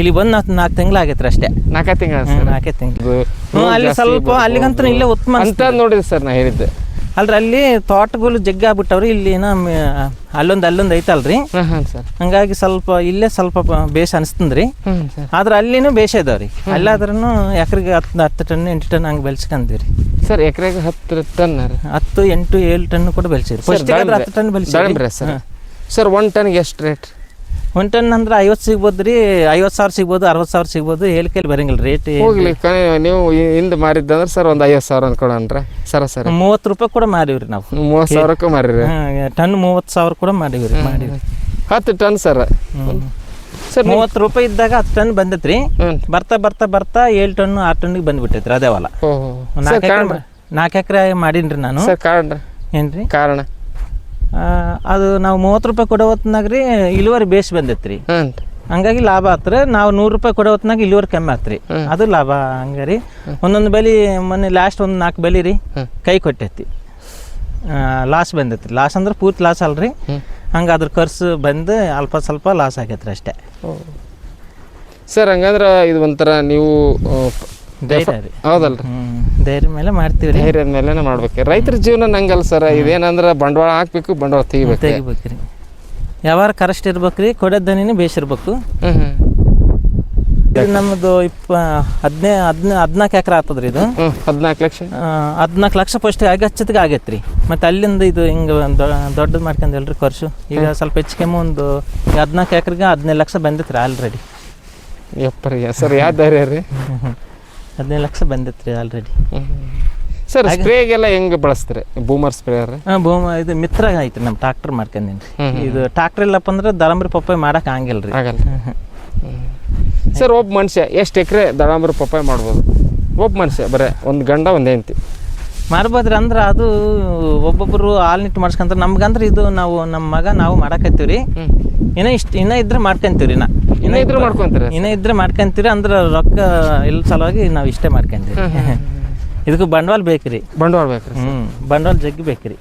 Speaker 1: ಇಲ್ಲಿ ಬಂದು ನಾಲ್ಕು ನಾಲ್ಕು ತಿಂಗಳು ಆಗೈತ್ರಿ ಅಷ್ಟೇ.
Speaker 2: ನಾಲ್ಕು ತಿಂಗಳ ಸರ್.
Speaker 1: ನಾಲ್ಕೇ ತಿಂಗಳು. ಹ್ಞೂ ಅಲ್ಲಿ
Speaker 2: ಜಾಸ್ತಿ
Speaker 1: ಸ್ವಲ್ಪ
Speaker 2: ಅಲ್ಲಿಗಂತ
Speaker 1: ಅಲ್ಲಿಗಂತೂ ಇಲ್ಲೇ ಉತ್ತಮ
Speaker 2: ಅಂತ ನೋಡಿದ್ರಿ ಸರ್ ನಾ ಹೇಳಿದ್ದೆ.
Speaker 1: ಅಲ್ರಿ ಅಲ್ಲಿ ತೋಟಗಳು ಜಗ್ಗಿ ಆಗ್ಬಿಟ್ಟವ್ರಿ ಇಲ್ಲಿ ಏನ ಅಲ್ಲೊಂದು ಅಲ್ಲೊಂದು ಐತಲ್ರಿ.
Speaker 2: ಹಾಂ ಹಾಂ ಸರ್.
Speaker 1: ಹಂಗಾಗಿ ಸ್ವಲ್ಪ ಇಲ್ಲೇ ಸ್ವಲ್ಪ ಬೇಷ್ ಅನಿಸ್ತಂದ್ರಿ.
Speaker 2: ಹ್ಞೂ ಸರ್.
Speaker 1: ಆದ್ರೆ ಅಲ್ಲಿನೂ ಬೇಷ ಇದಾವ್ರಿ. ಅಲ್ಲಾದ್ರೂ ಎಕರೆಗೆ ಹತ್ತು ಹತ್ತು ಟನ್ ಎಂಟು ಟನ್ ಹಂಗೆ ಬೆಳ್ಸ್ಕೊಂಡಿರಿ
Speaker 2: ಸರ್ ಎಕರೆಗೆ ಹತ್ತು ಟನ್ ರೀ
Speaker 1: ಹತ್ತು ಎಂಟು ಏಳು ಟನ್ ಕೂಡ ಬೆಳ್ಸಿರಿ. ಫಸ್ಟ್ ಹತ್ತು ಟನ್ ಬೆಳ್ಸಿರಿ.
Speaker 2: ಸರ್. ಸರ್ ಒನ್ ಟನ್ಗೆ ಎಷ್ಟು ರೇಟ್?
Speaker 1: ಒಂದು ಟನ್ ಅಂದ್ರೆ ಐವತ್ತು ಸಿಗ್ಬೋದು ರೀ ಐವತ್ತು ಸಾವಿರ ಸಿಗ್ಬೋದು ಅರವತ್ತು ಸಾವಿರ ಸಿಗ್ಬೋದು ಹೇಳಿಕೆಯಲ್ಲಿ ಬರಂಗಿಲ್ಲ ರೇಟ್
Speaker 2: ಹೋಗ್ಲಿ ನೀವು ಹಿಂದೆ ಮಾರಿದ್ದಂದ್ರೆ ಸರ್ ಒಂದು ಐವತ್ತು ಸಾವಿರ ಅನ್ಕೊಳನ್ರ ಸರ ಸರ್.
Speaker 1: ಮೂವತ್ತು ರೂಪಾಯಿ ಕೂಡ ಮಾರೀವ್ರಿ ನಾವು.
Speaker 2: ಮೂವತ್ತು ಸಾವಿರಕ್ಕೂ ಮಾರೀರಿ.
Speaker 1: ಟನ್ ಮೂವತ್ತು ಸಾವಿರ ಕೂಡ ಮಾಡೀವ್ರಿ ಮಾಡಿವ್ರಿ
Speaker 2: ಹತ್ತು ಟನ್ ಸರ್. ಸರ್
Speaker 1: ಮೂವತ್ತು ರೂಪಾಯಿ ಇದ್ದಾಗ ಹತ್ತು ಟನ್ ಬಂದೈತ್ರಿ. ಬರ್ತಾ ಬರ್ತಾ ಬರ್ತಾ ಏಳು ಟನ್ ಆರು ಟನ್ನಿಗೆ ಬಂದ್ಬಿಟ್ಟೈತ್ರಿ ಅದೇ ಹೊಲ. ನಾಲ್ಕು ಎಕರೆ ನಾಲ್ಕು ಎಕರೆ ಮಾಡೀನಿ ರೀ ನಾನು
Speaker 2: ಕಾರಣ?
Speaker 1: ಏನ್ರಿ?
Speaker 2: ಕಾರಣ?
Speaker 1: ಅದು ನಾವು ಮೂವತ್ತು ರೂಪಾಯಿ ಕೊಡೋ ಹೊತ್ನಾಗ ರೀ ಇಳುವರಿ ಬೇಸ್ ಬಂದೈತೆ
Speaker 2: ರೀ
Speaker 1: ಹಂಗಾಗಿ ಲಾಭ ಆತ್ರಿ ನಾವು ನೂರು ರೂಪಾಯಿ ಕೊಡೋ ಹೊತ್ನಾಗ ಇಳುವರಿ ಕಮ್ಮಿ ಆತ್ರಿ. ಅದು ಲಾಭ ಹಂಗ ರೀ. ಒಂದೊಂದು ಬೆಲೆ ಮೊನ್ನೆ ಲಾಸ್ಟ್ ಒಂದು ನಾಲ್ಕು ಬೆಲೆ ರೀ. ಕೈ ಕೊಟ್ಟೈತಿ. ಲಾಸ್ ಬಂದೈತಿ. ಲಾಸ್ ಅಂದ್ರೆ ಪೂರ್ತಿ ಲಾಸ್ ಅಲ್ರಿ. ಹಂಗೆ ಅದ್ರ ಖರ್ಚು ಬಂದು ಅಲ್ಪ ಸ್ವಲ್ಪ ಲಾಸ್ ಆಗೈತ್ರಿ ಅಷ್ಟೇ.
Speaker 2: ಸರ್ ಹಂಗಂದ್ರೆ ಇದು ಒಂಥರ ನೀವು ಹೌದಲ್ರಿ.
Speaker 1: ಧೈರ್ಯ ಮೇಲೆ ಮಾಡ್ತೀವಿ ರೀ
Speaker 2: ಧೈರ್ಯದ ಮೇಲೆ ಮಾಡ್ಬೇಕು. ರೈತರ ಜೀವನ ನಂಗಲ್ಲ ಸರ್. ಇದೇನಂದ್ರೆ ಬಂಡವಾಳ ಹಾಕ್ಬೇಕು ಬಂಡವಾಳ ತೆಗಿಬೇಕು
Speaker 1: ತೆಗಿಬೇಕು. ರೀ ಯಾವಾಗ ಕರೆಸ್ಟ್ ಇರ್ಬೇಕು ರೀ ಬೇಸಿರ್ಬೇಕು
Speaker 2: ಹ್ಞೂ ಹ್ಞೂ
Speaker 1: ಇದು ನಮ್ಮದು ಇಪ್ಪ ಹದಿನೈ ಹದಿನ ಹದಿನಾಲ್ಕು ಎಕರೆ ಆಗ್ತದ್ರಿ ಇದು.
Speaker 2: ಹದಿನಾಲ್ಕು ಲಕ್ಷ.
Speaker 1: ಹದಿನಾಲ್ಕು ಲಕ್ಷ ಫಸ್ಟ್ ಆಗಚ್ಚತ್ತಿಗೆ ಆಗೈತೆ ರೀ ಮತ್ತು ಅಲ್ಲಿಂದ ಇದು ಹಿಂಗೆ ದೊಡ್ಡದು ಮಾಡ್ಕೊಂಡಲ್ರಿ ಖರ್ಚು. ಈಗ ಸ್ವಲ್ಪ ಹೆಚ್ಚಿಗೆಮ್ಮ ಒಂದು ಹದಿನಾಲ್ಕು ಎಕರೆಗೆ ಹದಿನೈದು ಲಕ್ಷ ಬಂದಿತ್ತು ರೀ ಆಲ್ರೆಡಿ
Speaker 2: ಯಪ್ಪರಿ ಸರ್ ಯಾವ ಧೈರ್ಯ ರೀ?
Speaker 1: ಹದಿನೈದು ಲಕ್ಷ ಬಂದಿತ್ತು ರೀ ಆಲ್ರೆಡಿ
Speaker 2: ಸರ್ ಸ್ಪ್ರೇಗೆಲ್ಲ ಹೆಂಗೆ ಬಳಸ್ತಾರೆ? ಬೂಮರ್ ಸ್ಪ್ರೇಯರ್
Speaker 1: ಹಾಂ ಬೂಮ ಇದು ಮಿತ್ರ ಐತ್ರಿ ನಮ್ಮ ಟ್ರಾಕ್ಟರ್ ಮಾಡ್ಕೊಂಡೀನಿ ರೀ ಇದು ಟ್ರಾಕ್ಟರ್ ಇಲ್ಲಪ್ಪ ಅಂದ್ರೆ ದಳಂಬ್ರಿ ಪಪ್ಪಾಯಿ ಮಾಡಕ್ಕೆ ಆಗಂಗಿಲ್ಲ ರೀ
Speaker 2: ಆಗಲ್ಲ ಸರ್ ಒಬ್ಬ ಮನುಷ್ಯ ಎಷ್ಟು ಎಕರೆ ದಾಳಂಬ್ರಿ ಪಪ್ಪಾಯಿ ಮಾಡ್ಬೋದು? ಒಬ್ಬ ಮನುಷ್ಯ ಬರೇ ಒಂದು ಗಂಡ ಒಂದು ಹೆಂಡತಿ.
Speaker 1: ಮಾಡ್ಬೋದ್ರಿ ಅಂದ್ರೆ ಅದು ಒಬ್ಬೊಬ್ಬರು ಹಾಲ್ನಿಟ್ಟು ಮಾಡ್ಸ್ಕೊಂತಾರೆ. ನಮ್ಗಂದ್ರೆ ಇದು ನಾವು ನಮ್ಮ ಮಗ ನಾವು ಮಾಡಕತ್ತೀವಿ ರೀ ಇಷ್ಟ ಇಷ್ಟು ಇನ್ನೂ ಇದ್ರೆ ಮಾಡ್ಕೊಂತೀವಿ ರೀ ನಾ
Speaker 2: ಇನ್ನ ಇದ್ರೆ ಮಾಡ್ಕೊಂತೀರಿ?
Speaker 1: ಇನ್ನ ಇದ್ರೆ ಮಾಡ್ಕೊಂತೀವಿ ಅಂದ್ರೆ ರೊಕ್ಕ ಇಲ್ಲ ಸಲುವಾಗಿ ನಾವು ಇಷ್ಟೇ ಮಾಡ್ಕೊಂತೀವಿ ಇದಕ್ಕೆ ಬಂಡವಾಳ ಬೇಕ್ರಿ.
Speaker 2: ಬಂಡವಾಳ ಬೇಕ್ರಿ
Speaker 1: ಹ್ಞೂ ಬಂಡವಾಳ ಜಗ್ಗಿ ಬೇಕ್ರಿ.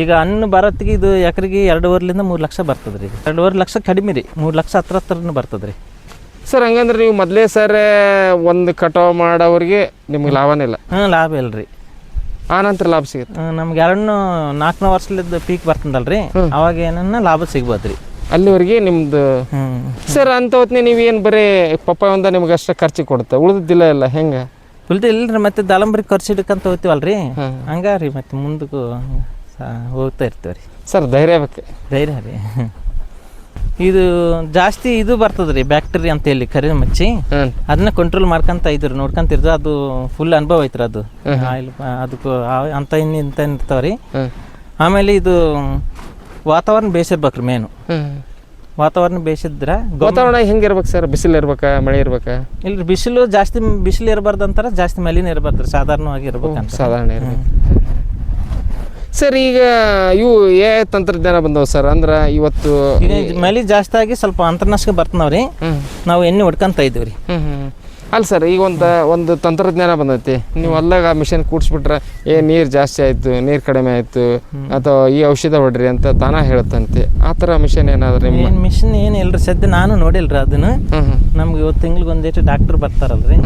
Speaker 1: ಈಗ ಹಣ್ಣು ಬರೋತ್ತಿಗೆ ಇದು ಎಕರೆಗೆ ಎರಡೂವರೆಲಿಂದ ಮೂರು ಲಕ್ಷ ಬರ್ತದೆ ರೀ ಎರಡೂವರೆ ಲಕ್ಷ ಕಡಿಮೆ ರೀ ಮೂರು ಲಕ್ಷ ಹತ್ರ ಹತ್ರನೂ ಬರ್ತದೆ ರೀ
Speaker 2: ಸರ್ ಹಂಗಂದ್ರೆ ನೀವು ಮೊದಲೇ ಸರ್ ಒಂದು ಕಟಾವು ಮಾಡೋವ್ರಿಗೆ ನಿಮ್ಗೆ ಲಾಭನೇ ಇಲ್ಲ.
Speaker 1: ಹಾಂ ಲಾಭ ಇಲ್ಲ ರೀ
Speaker 2: ಆ ನಂತರ ಲಾಭ ಸಿಗುತ್ತೆ.
Speaker 1: ನಮ್ಗೆ ಎರಡನ್ನೂ ನಾಲ್ಕನೇ ವರ್ಷಲಿದ್ದ ಪೀಕ್ ಬರ್ತದಲ್ಲ ರೀ ಅವಾಗ ಏನನ್ನ ಲಾಭ ಸಿಗ್ಬೋದು ರೀ
Speaker 2: ಅಲ್ಲಿವರೆಗೆ ನಿಮ್ದು ಸರ್ ಅಂತ ಹೊತ್ತಿನ ನೀವು ಏನು ಬರೀ ಪಪ್ಪಾಯ ಒಂದ ನಿಮ್ಗೆ ಅಷ್ಟೇ ಖರ್ಚು ಕೊಡುತ್ತೆ ಉಳಿದಿದ್ದಿಲ್ಲ ಇಲ್ಲ ಹೆಂಗೆ?
Speaker 1: ಉಳ್ದು ಇಲ್ರಿ ಮತ್ತೆ ದಾಲಂಬರಿ ಖರ್ಚು ಹಿಡ್ಕಂತ ಹೋಗ್ತೀವಲ್ಲ ರೀ ಹಂಗಾರಿ ಮತ್ತೆ ಮುಂದಕ್ಕೂ ಹೋಗ್ತಾ ಇರ್ತೀವಿ ರೀ
Speaker 2: ಸರ್ ಧೈರ್ಯ ಬೇಕು.
Speaker 1: ಧೈರ್ಯ ರೀ. ಇದು ಜಾಸ್ತಿ ಇದು ಬರ್ತದ್ರಿ ಬ್ಯಾಕ್ಟೀರಿ ಅಂತ ಹೇಳಿ ಕರಿ ಮಚ್ಚಿ. ಅದನ್ನ ಕಂಟ್ರೋಲ್ ಮಾಡ್ಕೊಂತ ಇದ್ರು ನೋಡ್ಕೊಂತಿರ್ದು ಅದು ಫುಲ್ ಅನುಭವ ಐತ್ರಿ ಅದು. ಆಯಿಲ್ ಅದಕ್ಕೂ ಅಂತ ಇನ್ನು ಇಂತ
Speaker 2: ಇರ್ತಾವ್ರಿ
Speaker 1: ಆಮೇಲೆ ಇದು ವಾತಾವರಣ ಬೇಯಿಸಿರ್ಬೇಕ್ರಿ ಮೇನು ವಾತಾವರಣ ಬೇಯಿಸಿದ್ರೆ
Speaker 2: ವಾತಾವರಣ ಹೆಂಗೆ ಇರ್ಬೇಕು ಸರ್? ಬಿಸಿಲು ಇರ್ಬೇಕಾ ಮಳೆ ಇರ್ಬೇಕಾ?
Speaker 1: ಇಲ್ರಿ ಬಿಸಿಲು ಜಾಸ್ತಿ ಬಿಸಿಲು ಇರಬಾರ್ದು ಅಂತಾರ ಜಾಸ್ತಿ ಮಲಿನ ಇರಬಾರ್ದು ಸಾಧಾರಣವಾಗಿ ಇರ್ಬೇಕು
Speaker 2: ಸಾಧಾರಣ ಇರ್ಬೇಕು. ಸರ್ ಈಗ ಇವು ಏ ತಂತ್ರಜ್ಞಾನ ಬಂದವು ಸರ್ ಅಂದ್ರೆ ಇವತ್ತು
Speaker 1: ಇದ್ ಜಾಸ್ತಿ ಆಗಿ ಸ್ವಲ್ಪ ಅಂತರ್ನಾಶಕ ಬರ್ತನವ್ರಿ. ನಾವು ಎಣ್ಣೆ ಹೊಡ್ಕೊಂತ ಇದ್ದೀವಿ ರೀ
Speaker 2: ಹ್ಞೂ ಹ್ಞೂ ಅಲ್ಲ ಸರ್ ಈಗ ಒಂದು ಒಂದು ತಂತ್ರಜ್ಞಾನ ಬಂದೈತಿ. ನೀವು ಅಲ್ಲಾಗ ಆ ಮಿಷನ್ ಕೂಡ್ಸ್ಬಿಟ್ರೆ ಏ ನೀರು ಜಾಸ್ತಿ ಆಯಿತು ನೀರು ಕಡಿಮೆ ಆಯಿತು ಅಥವಾ ಈ ಔಷಧ ಹೊಡ್ರಿ ಅಂತ ತಾನ ಹೇಳುತ್ತಂತೆ ಆ ಥರ ಮಿಷನ್ ಏನಾದ್ರೆ ನಿಮ್ಮ
Speaker 1: ಏನು ಮಿಷನ್ ಏನು ಇಲ್ರಿ ಸದ್ಯ ನಾನು ನೋಡಿಲ್ರಿ ಅದನ್ನು. ನಮ್ಗೆ ಇವತ್ತು ತಿಂಗ್ಳಿಗೆ ಒಂದೇಟು ಡಾಕ್ಟರ್ ಬರ್ತಾರಲ್ರಿ.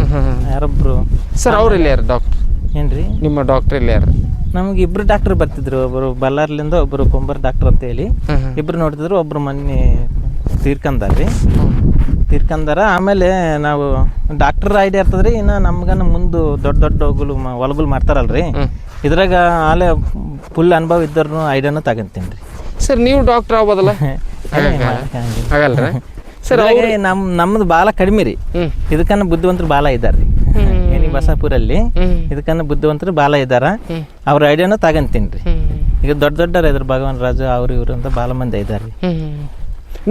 Speaker 1: ಯಾರೊಬ್ರು
Speaker 2: ಸರ್ ಅವ್ರು ಇಲ್ಲ ಯಾರು? ಡಾಕ್ಟ್ರ್?
Speaker 1: ರೀ
Speaker 2: ನಿಮ್ಮ ಡಾಕ್ಟ್ರ್ ಇಲ್ಲ ಯಾರು?
Speaker 1: ನಮ್ಗೆ ಇಬ್ರು ಡಾಕ್ಟರ್ ಬರ್ತಿದ್ರು. ಒಬ್ರು ಬಳ್ಳಾರ್ಲಿಂದ ಒಬ್ಬರು ಕೊಂಬರ್ ಡಾಕ್ಟರ್ ಅಂತ ಹೇಳಿ. ಇಬ್ರು ನೋಡ್ತಿದ್ರು ಒಬ್ರು ಮೊನ್ನೆ ತೀರ್ಕಂದಾರ್ರಿ. ತೀರ್ಕಂದಾರ. ಆಮೇಲೆ ನಾವು ಡಾಕ್ಟರ್ ಐಡಿಯಾ ಇರ್ತದ್ರಿ ಇನ್ನು ನಮ್ಗನ ಮುಂದೆ ದೊಡ್ಡ ದೊಡ್ಡ ಹೋಗಲು ಹೊಲಗಳು ಮಾಡ್ತಾರಲ್ರಿ. ಇದ್ರಾಗ ಆಲೆ ಫುಲ್ ಅನುಭವ ಇದ್ದರೂ ಐಡಿಯಾನು ತಗೊಂತೀನಿ ರೀ
Speaker 2: ಸರ್ ನೀವು ಡಾಕ್ಟರ್ ಆಗ್ಬೋದಲ್ಲ? ಆಗಲ್ರಿ? ಸರ್
Speaker 1: ನಮ್ ನಮ್ದು ಭಾಳ ಕಡಿಮೆ ರೀ. ಇದಕ್ಕನ ಬುದ್ಧಿವಂತರು ಭಾಳ ಇದ್ದಾರೆ ರೀ ಏನಿ ಬಸಾಪುರಲ್ಲಿ ಇದಕ್ಕನ್ನ ಬುದ್ಧಿವಂತರು ಬಾಲ ಇದ್ದಾರ. ಅವ್ರ ಐಡಿಯಾನು ತಗೊಂತೀನಿ ಈಗ ದೊಡ್ಡ ದೊಡ್ಡ ಇದ್ರ ಭಗವಾನ್ ರಾಜು ಅವ್ರು ಇವರು ಅಂತ ಬಾಲ ಮಂದಿ ಇದ್ದಾರೆ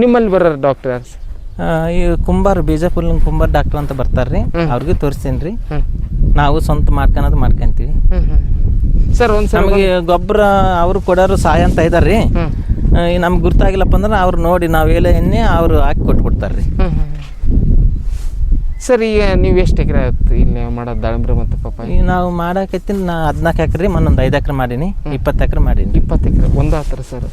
Speaker 2: ನಿಮ್ಮಲ್ಲಿ ಬರೋರು ಡಾಕ್ಟರ್ ಯಾರು ಸರ್?
Speaker 1: ಆ, ಈ ಕುಂಬಾರ್ ಬಿಜಾಪುರ್ನ ಕುಂಬಾರ್ ಡಾಕ್ಟರ್ ಅಂತ ಬರ್ತಾರೆ ರೀ ಅವ್ರಿಗೆ ತೋರಿಸ್ತೀನಿ ರೀ ನಾವು ಸ್ವಂತ ಮಾಡ್ಕೊಳೋದು ಮಾಡ್ಕೊಂತೀವಿ.
Speaker 2: ಸರ್ ಒಂದು
Speaker 1: ನಮಗೆ ಗೊಬ್ಬರ ಅವರು ಕೊಡೋರು ಸಹಾಯ ಅಂತ ಇದ್ದಾರೆ ರೀ
Speaker 2: ಹ್ಞೂ
Speaker 1: ನಮ್ಗೆ ಗುರ್ತಾಗಿಲ್ಲಪ್ಪ ಅಂದ್ರೆ ಅವ್ರು ನೋಡಿ ನಾವು ಎಲೆ ಎಣ್ಣೆ ಅವ್ರು ಹಾಕಿ ಕೊಟ್ಬಿಡ್ತಾರೆ ರೀ
Speaker 2: ಹ್ಞೂ ಹ್ಞೂ ಸರ್ ಈಗ ನೀವು ಎಷ್ಟು ಎಕರೆ ಆಯ್ತು? ಇಲ್ಲಿ ಮಾಡೋದು ದಾಳಿಂಬ್ರೆ ಮತ್ತು ಪಪ್ಪಾಯಿ?
Speaker 1: ಈಗ ನಾವು ಮಾಡಾಕತ್ತೀನಿ ನಾ ಹದಿನಾಲ್ಕು ಎಕರೆ ಮೊನ್ನೊಂದು ಐದು ಎಕರೆ ಮಾಡೀನಿ ಇಪ್ಪತ್ತು ಎಕರೆ ಮಾಡೀನಿ.
Speaker 2: ಇಪ್ಪತ್ತು ಎಕರೆ ಒಂದು ಆತರ ಸರ್?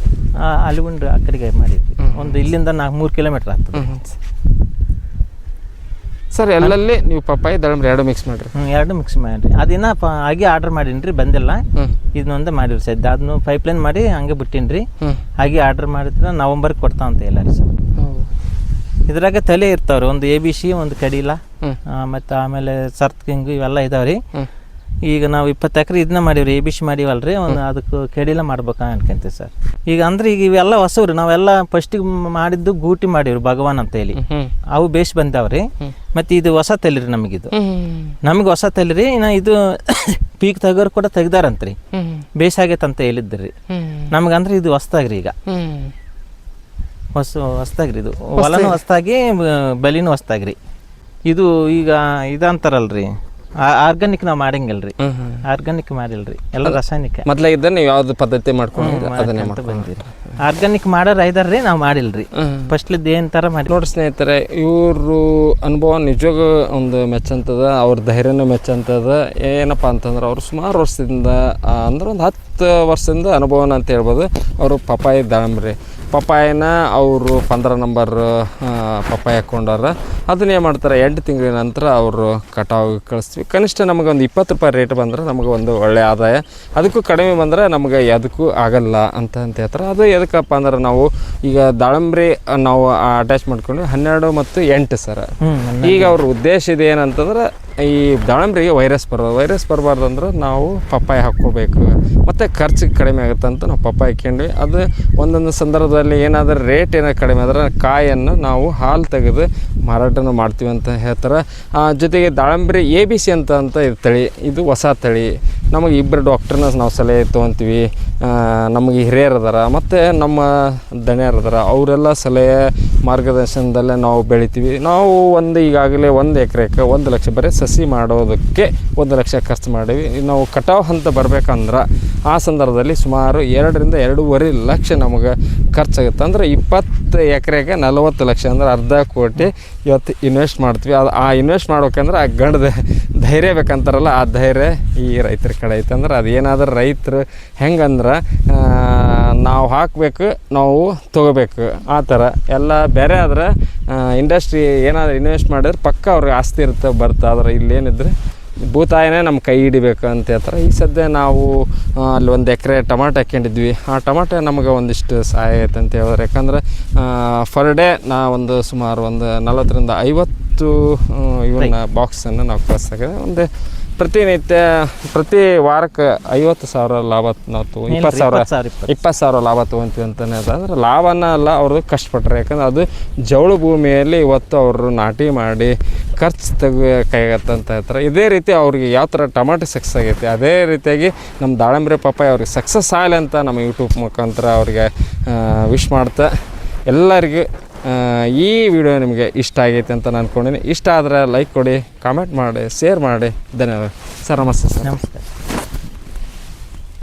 Speaker 1: ಅಲ್ಲಿ ಒಂದು ಆ ಕಡೆಗೆ ಮಾಡಿದ್ವಿ ಒಂದು ಇಲ್ಲಿಂದ ನಾಲ್ಕು ಮೂರು ಕಿಲೋಮೀಟ್ರ್ ಆಗ್ತದೆ.
Speaker 2: ಸರ್. ಎಲ್ಲಲ್ಲಿ ನೀವು ಪಪ್ಪಾಯಿ ದಾಳಿಂಬ್ರೆ ಎರಡು ಮಿಕ್ಸ್ ಮಾಡಿರಿ?
Speaker 1: ಹ್ಞೂ ಎರಡು ಮಿಕ್ಸ್ ಮಾಡಿರಿ. ಅದಿನ್ನ ಪ ಹಾಗೆ ಆರ್ಡ್ರ್ ಮಾಡೀನಿ ರೀ ಬಂದಿಲ್ಲ.
Speaker 2: ಇದನ್ನೊಂದು
Speaker 1: ಇದನ್ನೊಂದೇ ಮಾಡಿರಿ ಸದ್ಯ. ಅದನ್ನು ಪೈಪ್ಲೈನ್ ಮಾಡಿ ಹಂಗೆ ಬಿಟ್ಟಿನಿ ರೀ
Speaker 2: ಹ್ಞೂ
Speaker 1: ಹಾಗೆ ಆರ್ಡ್ರ್ ಮಾಡಿದ್ರೆ ನವಂಬರ್ಗೆ ಕೊಡ್ತಾ ಅಂತ ಇಲ್ಲ ರೀ ಸರ್. ಇದ್ರಾಗ ತಲೆ ಇರ್ತಾವ್ರಿ ಒಂದು ಎ ಬಿ ಸಿ ಒಂದು ಕಡಿಲ ಮತ್ತು ಆಮೇಲೆ ಸರ್ತ್ ಕಿಂಗ್ ಇವೆಲ್ಲ
Speaker 2: ಇದಾವ್ರಿ.
Speaker 1: ಈಗ ನಾವು ಇಪ್ಪತ್ತು ಎಕರೆ ಇದನ್ನ ಮಾಡೀವ್ರಿ ಎ ಬಿ ಸಿ ಮಾಡೀವಲ್ರಿ ಒಂದು ಅದಕ್ಕೆ ಕೆಡಿಲ ಮಾಡ್ಬೇಕಾ ಅನ್ಕೊಂತೀವಿ ಸರ್. ಈಗ ಅಂದ್ರೆ ಈಗ ಇವೆಲ್ಲ ಹೊಸವ್ರಿ ನಾವೆಲ್ಲ ಫಸ್ಟಿಗೆ ಮಾಡಿದ್ದು ಗೂಟಿ ಮಾಡೀವ್ರಿ ಭಗವಾನ್ ಅಂತ ಹೇಳಿ. ಅವು ಬೇಸ್ ಬಂದಾವ್ರಿ ಮತ್ತೆ ಇದು ಹೊಸ ತಲೆ ನಮಗಿದು. ನಮಗೆ ಹೊಸ ತಲೆ ರೀ ಇನ್ನು ಇದು ಪೀಕ್ ತೆಗೋರು ಕೂಡ ತೆಗ್ದಾರಂತ್ರಿ.
Speaker 2: ಬೇಸ್
Speaker 1: ಬೇಸಾಗೈತೆ ಅಂತ ಹೇಳಿದ್ರಿ. ನಮ್ಗಂದ್ರೆ ಇದು ಹೊಸ್ದಾಗ್ರಿ ಈಗ. ಹೊಸ ಹೊಸ್ದಾಗ್ರಿ ಇದು. ಹೊಲನೂ ಹೊಸ್ದಾಗಿ ಬೆಲಿನೂ ಹೊಸ್ದಾಗ್ರಿ. ಇದು ಈಗ ಇದಂತಾರಲ್ರಿ. ಆರ್ಗಾನಿಕ್ ನಾವು ಮಾಡಂಗಿಲ್ರಿ. ಆರ್ಗಾನಿಕ್ ಮಾಡಿಲ್ರಿ. ಎಲ್ಲ ರಾಸಾಯನಿಕ.
Speaker 2: ಮೊದಲ ಇದನ್ನ ನೀವು ಯಾವ್ದು ಪದ್ಧತಿ ಮಾಡ್ಕೊಂಡು ಅದನ್ನೇ
Speaker 1: ಬಂದಿರಿ. ಆರ್ಗಾನಿಕ್ ಮಾಡೋರು ಐದಾರ್ರಿ ನಾವು ಮಾಡಿಲ್ರಿ. ಫಸ್ಟ್ಲಿದ್ದು ಏನು ಥರ ಮಾಡಿ
Speaker 2: ನೋಡಿ ಸ್ನೇಹಿತರೆ ಇವರು ಅನುಭವ ನಿಜವಾಗ ಒಂದು ಮೆಚ್ಚಂತದ ಅವ್ರ ಧೈರ್ಯನೂ ಮೆಚ್ಚಂತದ. ಏನಪ್ಪ ಅಂತಂದ್ರೆ ಅವ್ರು ಸುಮಾರು ವರ್ಷದಿಂದ ಅಂದ್ರೆ ಒಂದು ಹತ್ತು ವರ್ಷದಿಂದ ಅನುಭವನ ಅಂತ ಹೇಳ್ಬೋದು. ಅವರು ಪಪಾಯಿ ದಾಳಂಬ್ರಿ ಪಪಾಯಿನ ಅವರು ಪಂದ್ರ ನಂಬರ್ ಪಪ್ಪಾಯ ಹಾಕ್ಕೊಂಡಾರ. ಅದನ್ನ ಏನು ಮಾಡ್ತಾರೆ ಎಂಟು ತಿಂಗಳ ನಂತರ ಅವರು ಕಟಾವು ಕಳಿಸ್ತೀವಿ. ಕನಿಷ್ಠ ನಮಗೆ ಒಂದು ಇಪ್ಪತ್ತು ರೂಪಾಯಿ ರೇಟ್ ಬಂದ್ರೆ ನಮಗೆ ಒಂದು ಒಳ್ಳೆಯ ಆದಾಯ. ಅದಕ್ಕೂ ಕಡಿಮೆ ಬಂದರೆ ನಮಗೆ ಯಾವುದಕ್ಕೂ ಆಗಲ್ಲ ಅಂತ ಅಂತ ಹೇಳ್ತಾರೆ. ಅದು ಎದಕ್ಕಪ್ಪ ಅಂದ್ರೆ ನಾವು ಈಗ ದಾಳಂಬ್ರಿ ನಾವು ಅಟ್ಯಾಚ್ ಮಾಡ್ಕೊಂಡು ಹನ್ನೆರಡು ಮತ್ತು ಎಂಟು ಸರ್. ಈಗ ಅವ್ರ ಉದ್ದೇಶ ಇದೆ ಏನಂತಂದ್ರೆ ಈ ದಾಳಂಬ್ರಿಗೆ ವೈರಸ್ ಬರೋದು ವೈರಸ್ ಬರಬಾರ್ದು ಅಂದ್ರೆ ನಾವು ಪಪ್ಪಾಯಿ ಹಾಕ್ಕೋಬೇಕು. ಮತ್ತು ಖರ್ಚು ಕಡಿಮೆ ಆಗುತ್ತೆ ಅಂತ ನಾವು ಪಪ್ಪಾಯಿ ಹಾಕ್ಕೊಂಡ್ವಿ. ಅದು ಒಂದೊಂದು ಸಂದರ್ಭದಲ್ಲಿ ಏನಾದರೂ ರೇಟ್ ಏನಾದ್ರು ಕಡಿಮೆ ಆದ್ರೆ ಕಾಯನ್ನು ನಾವು ಹಾಲು ತೆಗೆದು ಮಾರಾಟನೂ ಮಾಡ್ತೀವಿ ಅಂತ ಹೇಳ್ತಾರೆ. ಜೊತೆಗೆ ದಾಳಂಬ್ರಿ ಎ ಬಿ ಸಿ ಅಂತ ಅಂತ ಇದು ತಳಿ, ಇದು ಹೊಸ ತಳಿ. ನಮಗೆ ಇಬ್ಬರು ಡಾಕ್ಟ್ರನ್ನ ನಾವು ಸಲಹೆ ತೊಗೊತೀವಿ. ನಮಗೆ ಹಿರಿಯರು ಅದಾರ, ಮತ್ತು ನಮ್ಮ ದಣಿಯರು ಅದಾರ. ಅವರೆಲ್ಲ ಸಲಹೆ ಮಾರ್ಗದರ್ಶನದಲ್ಲೇ ನಾವು ಬೆಳಿತೀವಿ. ನಾವು ಒಂದು ಈಗಾಗಲೇ ಒಂದು ಎಕರೆಗೆ ಒಂದು ಲಕ್ಷ ಬರೀ ಸಸಿ ಮಾಡೋದಕ್ಕೆ ಒಂದು ಲಕ್ಷ ಖರ್ಚು ಮಾಡೀವಿ. ನಾವು ಕಟಾವು ಹಂತ ಬರಬೇಕಂದ್ರೆ ಆ ಸಂದರ್ಭದಲ್ಲಿ ಸುಮಾರು ಎರಡರಿಂದ ಎರಡೂವರೆ ಲಕ್ಷ ನಮಗೆ ಖರ್ಚಾಗುತ್ತೆ ಅಂದರೆ ಇಪ್ಪತ್ತು ಎಕರೆಗೆ ನಲವತ್ತು ಲಕ್ಷ, ಅಂದ್ರೆ ಅರ್ಧ ಕೋಟಿ ಇವತ್ತು ಇನ್ವೆಸ್ಟ್ ಮಾಡ್ತೀವಿ. ಅದು ಆ ಇನ್ವೆಸ್ಟ್ ಮಾಡ್ಬೇಕಂದ್ರೆ ಆ ಗಂಡದ ಧೈರ್ಯ ಬೇಕಂತಾರಲ್ಲ, ಆ ಧೈರ್ಯ ಈ ರೈತರ ಕಡೆ ಐತೆ. ಅಂದ್ರೆ ಅದು ಏನಾದರೂ ರೈತರು ಹೆಂಗಂದ್ರೆ ನಾವು ಹಾಕಬೇಕು ನಾವು ತೊಗೋಬೇಕು. ಆ ಥರ. ಎಲ್ಲ ಬೇರೆ ಆದ್ರೆ ಇಂಡಸ್ಟ್ರಿ ಏನಾದರೂ ಇನ್ವೆಸ್ಟ್ ಮಾಡಿದ್ರೆ ಪಕ್ಕ ಅವ್ರಿಗೆ ಆಸ್ತಿ ಇರುತ್ತೆ ಬರ್ತಾ ಆದ್ರೆ ಇಲ್ಲೇನಿದ್ರೆ ಭೂತಾಯನೇ ನಮ್ಮ ಕೈ ಹಿಡಿಬೇಕು ಅಂತ ಹೇಳ್ತಾರೆ. ಈ ಸದ್ಯ ನಾವು ಅಲ್ಲಿ ಒಂದು ಎಕರೆ ಟೊಮಾಟೊ ಹಾಕ್ಕೊಂಡಿದ್ವಿ. ಆ ಟೊಮಾಟೊ ನಮಗೆ ಒಂದಿಷ್ಟು ಸಹಾಯ ಆಯ್ತು ಅಂತ ಹೇಳಿದ್ರೆ ಯಾಕಂದ್ರೆ ಫರ್ ಡೇ ನಾ ಒಂದು ಸುಮಾರು ಒಂದು ನಲವತ್ತರಿಂದ ಐವತ್ತು ಇವನ್ನ ಬಾಕ್ಸನ್ನು ನಾವು ಕಳಿಸ್ತಾಗಿದೆ ಒಂದು ಪ್ರತಿನಿತ್ಯ ಪ್ರತಿ ವಾರಕ್ಕೆ ಐವತ್ತು ಸಾವಿರ ಲಾಭ ನಾವು ತಗೊ ಇಪ್ಪತ್ತು ಸಾವಿರ
Speaker 1: ಇಪ್ಪತ್ತು ಸಾವಿರ
Speaker 2: ಲಾಭ ತೊಗೊಂತೀವಿ ಅಂತಲೇ ಅದ. ಅಂದ್ರೆ ಲಾಭನ ಅಲ್ಲ ಅವ್ರದ್ದು ಕಷ್ಟಪಟ್ರೆ. ಯಾಕಂದ್ರೆ ಅದು ಜವಳು ಭೂಮಿಯಲ್ಲಿ ಇವತ್ತು ಅವರು ನಾಟಿ ಮಾಡಿ ಖರ್ಚು ತೆಗಿಯೋಕ್ಕಾಗತ್ತೆ ಕೈಗತ್ತಂತ ಹೇಳ್ತಾರೆ. ಇದೇ ರೀತಿ ಅವ್ರಿಗೆ ಯಾವ ಥರ ಟಮಾಟೆ ಸಕ್ಸಸ್ ಆಗೈತೆ ಅದೇ ರೀತಿಯಾಗಿ ನಮ್ಮ ದಾಳಂಬ್ರೆ ಪಾಪ ಅವ್ರಿಗೆ ಸಕ್ಸಸ್ ಆಗಲಿ ಅಂತ ನಮ್ಮ ಯೂಟ್ಯೂಬ್ ಮುಖಾಂತರ ಅವ್ರಿಗೆ ವಿಶ್ ಮಾಡ್ತಾ ಎಲ್ಲರಿಗೂ ಈ ವಿಡಿಯೋ ನಿಮಗೆ ಇಷ್ಟ ಆಗೈತೆ ಅಂತ ನಾನು ಅಂದ್ಕೊಂಡಿನಿ ಇಷ್ಟ ಆದರೆ ಲೈಕ್ ಕೊಡಿ ಕಾಮೆಂಟ್ ಮಾಡಿ ಶೇರ್ ಮಾಡಿ. ಧನ್ಯವಾದ. ಸರ್, ನಮಸ್ತೆ ಸರ್.
Speaker 1: ನಮಸ್ಕಾರ